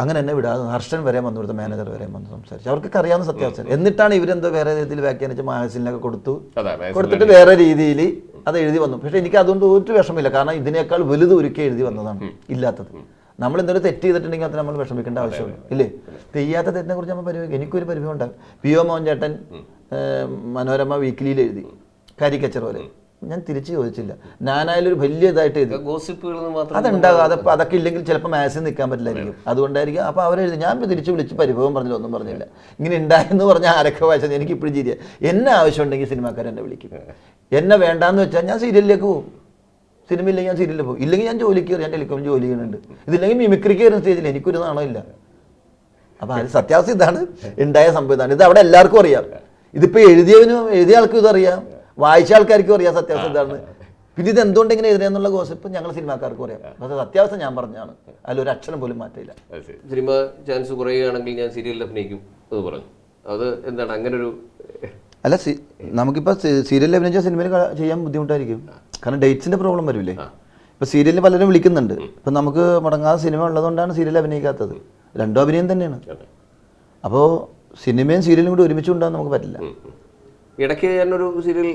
അങ്ങനെ എന്നെ വിടാതെ ഹർഷൻ വരെ വന്നു ഇവിടുത്തെ മാനേജർ വരെ വന്ന് സംസാരിച്ചു. അവർക്കൊക്കെ അറിയാവുന്ന സത്യാവസ്ഥ എന്നിട്ടാണ് ഇവരെന്തോ വേറെ രീതിയിൽ വ്യാഖ്യാനിച്ച് മാഗസിനിലൊക്കെ കൊടുത്തു. കൊടുത്തിട്ട് വേറെ രീതിയിൽ അത് എഴുതി വന്നു. പക്ഷേ എനിക്ക് അതുകൊണ്ട് ഒരു വിഷമില്ല കാരണം ഇതിനേക്കാൾ വലുത് ഒരുക്കി എഴുതി വന്നതാണ് ഇല്ലാത്തത്. നമ്മൾ എന്തെങ്കിലും തെറ്റ് ചെയ്തിട്ടുണ്ടെങ്കിൽ അത് നമ്മൾ വിഷമിക്കേണ്ട ആവശ്യമില്ല. ഇല്ലേ? ചെയ്യാത്ത തെറ്റിനെ കുറിച്ച് നമ്മൾ പരിപാടി എനിക്കൊരു പരിഭവം ഉണ്ടാകും. പി ഒ മോഹൻ ചേട്ടൻ മനോരമ വീക്കിലിയിൽ എഴുതി. കാരിക്കച്ചർ പോലെ ഞാൻ തിരിച്ചു ചോദിച്ചില്ല. ഞാനായാലും ഒരു വലിയ ഇതായിട്ട് എഴുതി. അതുണ്ടാകും. അതപ്പോൾ അതൊക്കെ ഇല്ലെങ്കിൽ ചിലപ്പോൾ മാസിൽ നിൽക്കാൻ പറ്റില്ലായിരിക്കും. അതുകൊണ്ടായിരിക്കും. അപ്പോൾ അവരെഴുതി. ഞാൻ ഇപ്പൊ തിരിച്ച് വിളിച്ച് പരിഭവം പറഞ്ഞില്ല. ഒന്നും പറഞ്ഞില്ല. ഇങ്ങനെ ഉണ്ടായെന്ന് പറഞ്ഞാൽ ആരൊക്കെ വായിച്ചത് എനിക്ക് ഇപ്പോഴും ചിരിയ. എന്നെ ആവശ്യമുണ്ടെങ്കിൽ സിനിമാക്കാരെ എന്നെ വിളിക്കും. എന്നെ വേണ്ടാന്ന് വെച്ചാൽ ഞാൻ സീരിയലിലേക്ക് പോകും. സിനിമ ഇല്ലെങ്കിൽ ഞാൻ സീരിയലിൽ പോകും. ഇല്ലെങ്കിൽ ഞാൻ ജോലിക്ക് കയറി. ഞാൻ ടെലികോം ജോലി ചെയ്യുന്നുണ്ട്. ഇതില്ലെങ്കിൽ മിമിക്രിക്ക് കയറുന്ന സ്റ്റേജിൽ എനിക്കൊരു നാണമില്ല. അപ്പോൾ അത് സത്യാവസ്ഥ ഇതാണ്. ഉണ്ടായ സംഭവം ഇതാണ്. ഇത് അവിടെ എല്ലാവർക്കും അറിയാം. ഇതിപ്പോൾ എഴുതിയവനും എഴുതിയ ആൾക്കും ഇതറിയാം. വായിച്ച ആൾക്കാർക്കും അറിയാം സത്യാവസ്ഥ പിന്നെ ഇത് എന്തുകൊണ്ട് ഇങ്ങനെ എഴുതിയെന്നുള്ള ഗോസിപ്പ് ഞങ്ങൾ സിനിമാക്കാർക്കും അറിയാം. അത് സത്യാവസ്ഥ ഞാൻ പറഞ്ഞാണ് അതിലൊരു അക്ഷരം പോലും മാറ്റില്ല സിനിമ ചാൻസ് കുറയുകയാണെങ്കിൽ ഞാൻ സീരിയലിൽ അഭിനയിക്കും. എന്ന് പറഞ്ഞു. അത് എന്താണ് അങ്ങനെ ഒരു അല്ല സി നമുക്കിപ്പോൾ സീരിയലിൽ അഭിനയിച്ച സിനിമയിൽ ചെയ്യാൻ ബുദ്ധിമുട്ടായിരിക്കും. കാരണം ഡേറ്റ്സിന്റെ പ്രോബ്ലം വരില്ലേ ഇപ്പോൾ സീരിയലിൽ പലരും വിളിക്കുന്നുണ്ട്. ഇപ്പം നമുക്ക് മുടങ്ങാതെ സിനിമ ഉള്ളതുകൊണ്ടാണ് സീരിയൽ അഭിനയിക്കാത്തത്. രണ്ടോ അഭിനയം തന്നെയാണ്. അപ്പോൾ സിനിമയും സീരിയലും കൂടി ഒരുമിച്ച് കൊണ്ടുപോകാൻ നമുക്ക് പറ്റില്ല. ഇടയ്ക്ക് ഞാനൊരു സീരിയൽ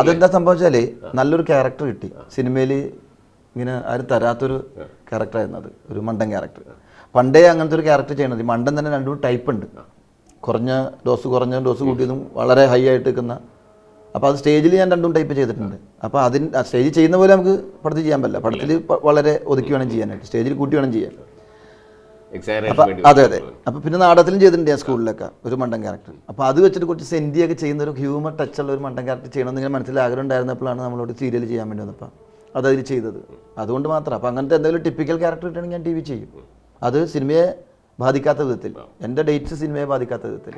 അതെന്താ സംഭവിച്ചാൽ നല്ലൊരു ക്യാരക്ടർ കിട്ടി. സിനിമയിൽ ഇങ്ങനെ ആരും തരാത്തൊരു ക്യാരക്ടറായിരുന്നു അത് ഒരു മണ്ടൻ ക്യാരക്ടർ പണ്ടേ അങ്ങനത്തെ ഒരു ക്യാരക്ടർ ചെയ്യണത് മണ്ടൻ തന്നെ രണ്ടു ടൈപ്പ് ഉണ്ട്. കുറഞ്ഞ ഡോസ് കുറഞ്ഞ ഡോസ് കൂട്ടിയതും വളരെ ഹൈ ആയിട്ട് നിൽക്കുന്ന. അപ്പോൾ അത് സ്റ്റേജിൽ ഞാൻ രണ്ടും ടൈപ്പ് ചെയ്തിട്ടുണ്ട്. അപ്പോൾ അതിന് സ്റ്റേജിൽ ചെയ്യുന്ന പോലെ നമുക്ക് പടത്തിൽ ചെയ്യാൻ പറ്റില്ല. പടത്തിൽ വളരെ ഒതുക്കി വേണം ചെയ്യാനായിട്ട്. സ്റ്റേജിൽ കൂട്ടി വേണം ചെയ്യാൻ. അതെ അതെ. അപ്പൊ പിന്നെ നാടകത്തിലും ചെയ്തിട്ടുണ്ട് ഞാൻ സ്കൂളിലൊക്കെ ഒരു മണ്ടൻ ക്യാരക്ടർ അപ്പൊ അത് വെച്ചിട്ട് കുറച്ച് സെന്റിയൊക്കെ ചെയ്യുന്ന ഒരു ഹ്യൂമർ ടച്ച് ഉള്ള ഒരു മണ്ടൻ ക്യാരക്ടർ ചെയ്യണമെന്ന് ഇങ്ങനെ മനസ്സിൽ ആഗ്രഹം ഉണ്ടായിരുന്നപ്പോഴാണ് നമ്മളോട് സീരിയൽ ചെയ്യാൻ വേണ്ടി വന്നപ്പോൾ അതതിൽ ചെയ്തത്. അതുകൊണ്ട് മാത്രം. അപ്പൊ അങ്ങനത്തെ എന്തെങ്കിലും ടിപ്പിക്കൽ ക്യാരക്ടർ കിട്ടുകയാണെങ്കിൽ ഞാൻ ടി വി ചെയ്യും. അത് സിനിമയെ ബാധിക്കാത്ത വിധത്തിൽ. എന്റെ ഡേറ്റ്സ് സിനിമയെ ബാധിക്കാത്ത വിധത്തിൽ.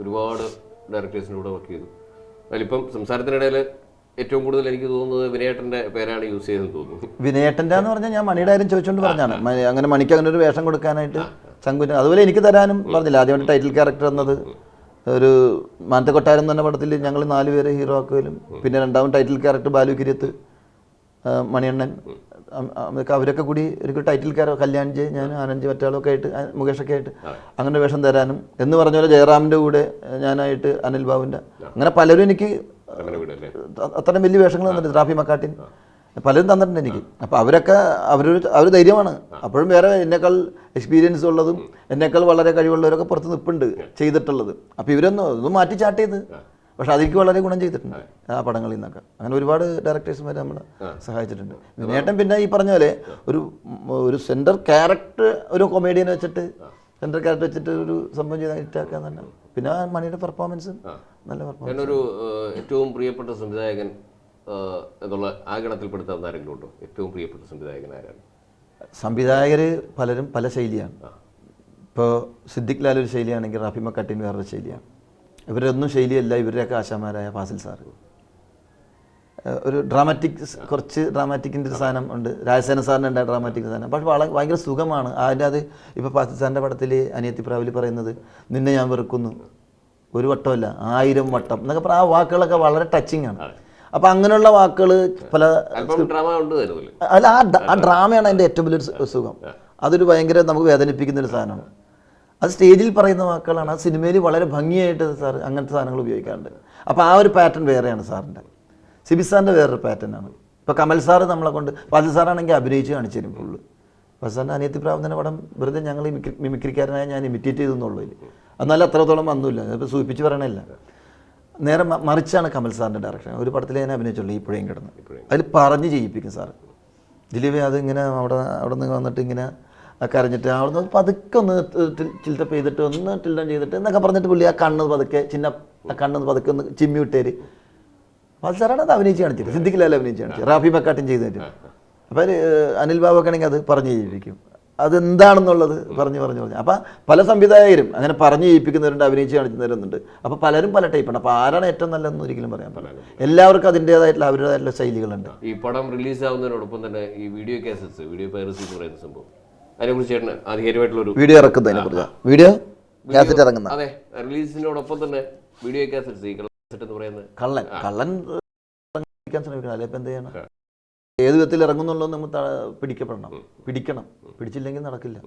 ഒരുപാട് ഡയറക്ടേഴ്സിന്റെ കൂടെ വർക്ക് ചെയ്തു. അതിലിപ്പം സംസാരത്തിനിടയിൽ ഏറ്റവും കൂടുതൽ എനിക്ക് തോന്നുന്നത് വിനയേട്ടന്റെ പേരാണ് യൂസ് ചെയ്തതെന്ന് തോന്നുന്നു. വിനയേട്ടന്റെ എന്ന് പറഞ്ഞാൽ ഞാൻ മണിയുടെ കാര്യം ചോദിച്ചുകൊണ്ട് പറഞ്ഞാണ് അങ്ങനെ മണിക്ക് അങ്ങനെ ഒരു വേഷം കൊടുക്കാനായിട്ട് ശങ്കുവിന് അതുപോലെ എനിക്ക് തരാനും പറഞ്ഞില്ല. ആദ്യമായിട്ട് ടൈറ്റിൽ ക്യാരക്ടർ എന്നത് ഒരു മാനത്തെ കൊട്ടാരം തന്നെ പടത്തിൽ ഞങ്ങൾ നാല് പേര് ഹീറോ ആക്കുകയും പിന്നെ രണ്ടാമത് ടൈറ്റിൽ ക്യാരക്ടർ ബാലു കിരിയത്ത് മണിയണ്ണൻ അവരൊക്കെ കൂടി ഒരു ടൈറ്റിൽ ക്യാരക്ടർ കല്യാൺജി ഞാൻ ആനന്ദ് മറ്റാളൊക്കെ ആയിട്ട് മുകേഷൊക്കെ ആയിട്ട് അങ്ങനെ വേഷം തരാനും. എന്ന് പറഞ്ഞ പോലെ ജയറാമിന്റെ കൂടെ ഞാനായിട്ട് അനിൽ ബാബുവിന്റെ അങ്ങനെ പലരും എനിക്ക് അത്രയും വലിയ വേഷങ്ങൾ തന്നിട്ടുണ്ട് റാഫി മക്കാട്ടിൻ. പലരും തന്നിട്ടുണ്ട് എനിക്ക്. അപ്പോൾ അവരൊക്കെ അവരൊരു അവർ ധൈര്യമാണ്. അപ്പോഴും വേറെ എന്നേക്കാൾ എക്സ്പീരിയൻസ് ഉള്ളതും എന്നേക്കാൾ വളരെ കഴിവുള്ളവരൊക്കെ പുറത്ത് നിൽപ്പുണ്ട് ചെയ്തിട്ടുള്ളത്. അപ്പോൾ ഇവരൊന്നും ഒന്നും മാറ്റി ചാട്ട് ചെയ്ത്. പക്ഷെ അതെനിക്ക് വളരെ ഗുണം ചെയ്തിട്ടുണ്ട് ആ. പടങ്ങളിൽ നിന്നൊക്കെ. അങ്ങനെ ഒരുപാട് ഡയറക്ടേഴ്സുമാർ നമ്മളെ സഹായിച്ചിട്ടുണ്ട്. വിനേട്ടൻ പിന്നെ ഈ പറഞ്ഞ പോലെ ഒരു ഒരു സെന്റർ ക്യാരക്ടർ ഒരു കൊമേഡിയനെ വെച്ചിട്ട് സെന്റർ ക്യാരക്ടർ വെച്ചിട്ട് ഒരു സംഭവം ചെയ്താൽ ഹിറ്റാക്കാൻ തന്നെ പിന്നെ ആ മണിയുടെ പെർഫോമൻസ് പെർഫോമൻസ് ഏറ്റവും പ്രിയപ്പെട്ട സംവിധായകൻ എന്നുള്ള ആ ഗണത്തിൽപ്പെടുത്താവുന്ന ആരെങ്കിലും ഉണ്ടോ ഏറ്റവും പ്രിയപ്പെട്ട സംവിധായകൻ ആരാണ്? സംവിധായകർ പലരും പല ശൈലിയാണ്. ഇപ്പോൾ സിദ്ദിഖ് ലാൽ ഒരു ശൈലിയാണെങ്കിൽ റാഫി മക്കട്ടിൻ വേറൊരു ശൈലിയാണ്. ഇവരൊന്നും ശൈലിയല്ല ഇവരുടെയൊക്കെ ആശാമാരായ ഫാസിൽ സാർ. ഒരു ഡ്രാമാറ്റിക് കുറച്ച് ഡ്രാമാറ്റിക്കിന്റെ ഒരു സാധനം ഉണ്ട്. രാജസേന സാറിന് ഉണ്ട് ഡ്രാമാറ്റിക് സാധനം. പക്ഷെ വളരെ ഭയങ്കര സുഖമാണ്. അതിന്റെ അത് ഇപ്പോൾ ഫാസിൽ സാറിന്റെ പടത്തിൽ അനിയത്തി പ്രാവിൽ പറയുന്നത് നിന്നെ ഞാൻ വെറുക്കുന്നു. ഒരു വട്ടമല്ല ആയിരം വട്ടം എന്നൊക്കെ പറ- ആ വാക്കുകളൊക്കെ വളരെ ടച്ചിങ് ആണ്. അപ്പൊ അങ്ങനെയുള്ള വാക്കുകൾ പല അല്ല ആ ഡ്രാമയാണ് അതിന്റെ ഏറ്റവും വലിയൊരു സുഖം. അതൊരു ഭയങ്കര നമുക്ക് വേദനിപ്പിക്കുന്ന ഒരു സാധനമാണ്. അത് സ്റ്റേജിൽ പറയുന്ന വാക്കുകളാണ്. ആ സിനിമയിൽ വളരെ ഭംഗിയായിട്ട് സാർ അങ്ങനത്തെ സാധനങ്ങൾ ഉപയോഗിക്കാറുണ്ട്. അപ്പോൾ ആ ഒരു പാറ്റേൺ വേറെയാണ് സാറിന്റെ സിബി സാറിന്റെ വേറൊരു പാറ്റേൺ ആണ്. ഇപ്പോൾ കമൽ സാറ് നമ്മളെ കൊണ്ട് ഫാസിൽ സാറാണെങ്കിൽ അഭിനയിച്ച് കാണിച്ചു തരും ഫുള്ള്. ഫസാറിന്റെ സാറിന്റെ അനിയത്തി പ്രാവന്തന പടം വെറുതെ ഞങ്ങൾ മിമിക്രിക്കാരനായ ഞാൻ ഇമിറ്റേറ്റ് ചെയ്തെന്നുള്ളൂ എന്നാലും അത്രത്തോളം വന്നില്ല. ഇപ്പോൾ സൂചിപ്പിച്ച് പറയണില്ല. നേരെ മറിച്ചാണ് കമൽ സാറിന്റെ ഡയറക്ഷൻ ഒരു പടത്തിൽ ഞാൻ അഭിനയിച്ചുള്ളൂ ഇപ്പോഴേയും കിടന്ന്. അതിൽ പറഞ്ഞ് ചെയ്യിപ്പിക്കും സാറ്. ദിലീപ് അതിങ്ങനെ അവിടെ അവിടെ നിന്ന് വന്നിട്ട് ഇങ്ങനെ കരഞ്ഞിട്ട് അവിടെ നിന്ന് പതുക്കെ ഒന്ന് ചിൽത്തപ്പ് ചെയ്തിട്ട് ഒന്ന് ടിൽഡൺ ചെയ്തിട്ട് എന്നൊക്കെ പറഞ്ഞിട്ട് പുള്ളി ആ കണ്ണ് പതുക്കെ ചിന്ന ആ കണ്ണ് പതുക്കെ ഒന്ന് ചിമ്മി വിട്ടേര്. അപ്പോൾ സാറാണ് അത് അഭിനയിച്ച് കാണിച്ചത്. സിദ്ദിഖിലാൽ അഭിനയിച്ച് കാണിച്ചത്. റാഫി മക്കാട്ടും ചെയ്തിട്ട് അപ്പോൾ അനിൽ ബാബൊക്കെ ആണെങ്കിൽ അത് പറഞ്ഞ് ചെയ്യിപ്പിക്കും. അതെന്താണെന്നുള്ളത് പറഞ്ഞു പറഞ്ഞു പറഞ്ഞു. അപ്പം പല സംവിധായകരും അങ്ങനെ പറഞ്ഞു ചെയ്യിപ്പിക്കുന്നവരുണ്ട് അഭിനയിച്ച് കാണിക്കുന്നവരുന്നുണ്ട് അപ്പോൾ പലരും പല ടൈപ്പാണ്. അപ്പോൾ ആരാണ് ഏറ്റവും നല്ലതെന്ന് ഒരിക്കലും പറയാൻ പറ്റില്ല. എല്ലാവർക്കും അതിന്റേതായിട്ടുള്ള അവരുടേതായിട്ടുള്ള ശൈലികളുണ്ട്. ഈ പടം റിലീസ് ആവുന്നതിനോടൊപ്പം തന്നെ ഈ വീഡിയോ കേസസ് വീഡിയോ പൈറസി എന്ന് പറയുന്ന സംഭവം. അതിനെക്കുറിച്ച് ചേട്ടന് ആധികാരികമായിട്ടുള്ള ഒരു വീഡിയോ ഇറക്കുന്നതിനെ കുറിച്ച്. വീഡിയോ കാസറ്റ് ഇറങ്ങുന്ന. അതെ റിലീസിനോടൊപ്പം തന്നെ വീഡിയോ കാസറ്റ് എന്ന് പറയുന്നത് കള്ളൻ. കള്ളൻ ഇറങ്ങാൻ ശ്രമിക്കണം. അല്ലെ ഇപ്പം എന്ത് ചെയ്യണം? ഏത് വിധത്തിൽ ഇറങ്ങുന്നുള്ളൂ നമ്മൾ പിടിക്കപ്പെടണം. പിടിക്കണം. പിടിച്ചില്ലെങ്കിൽ നടക്കില്ല.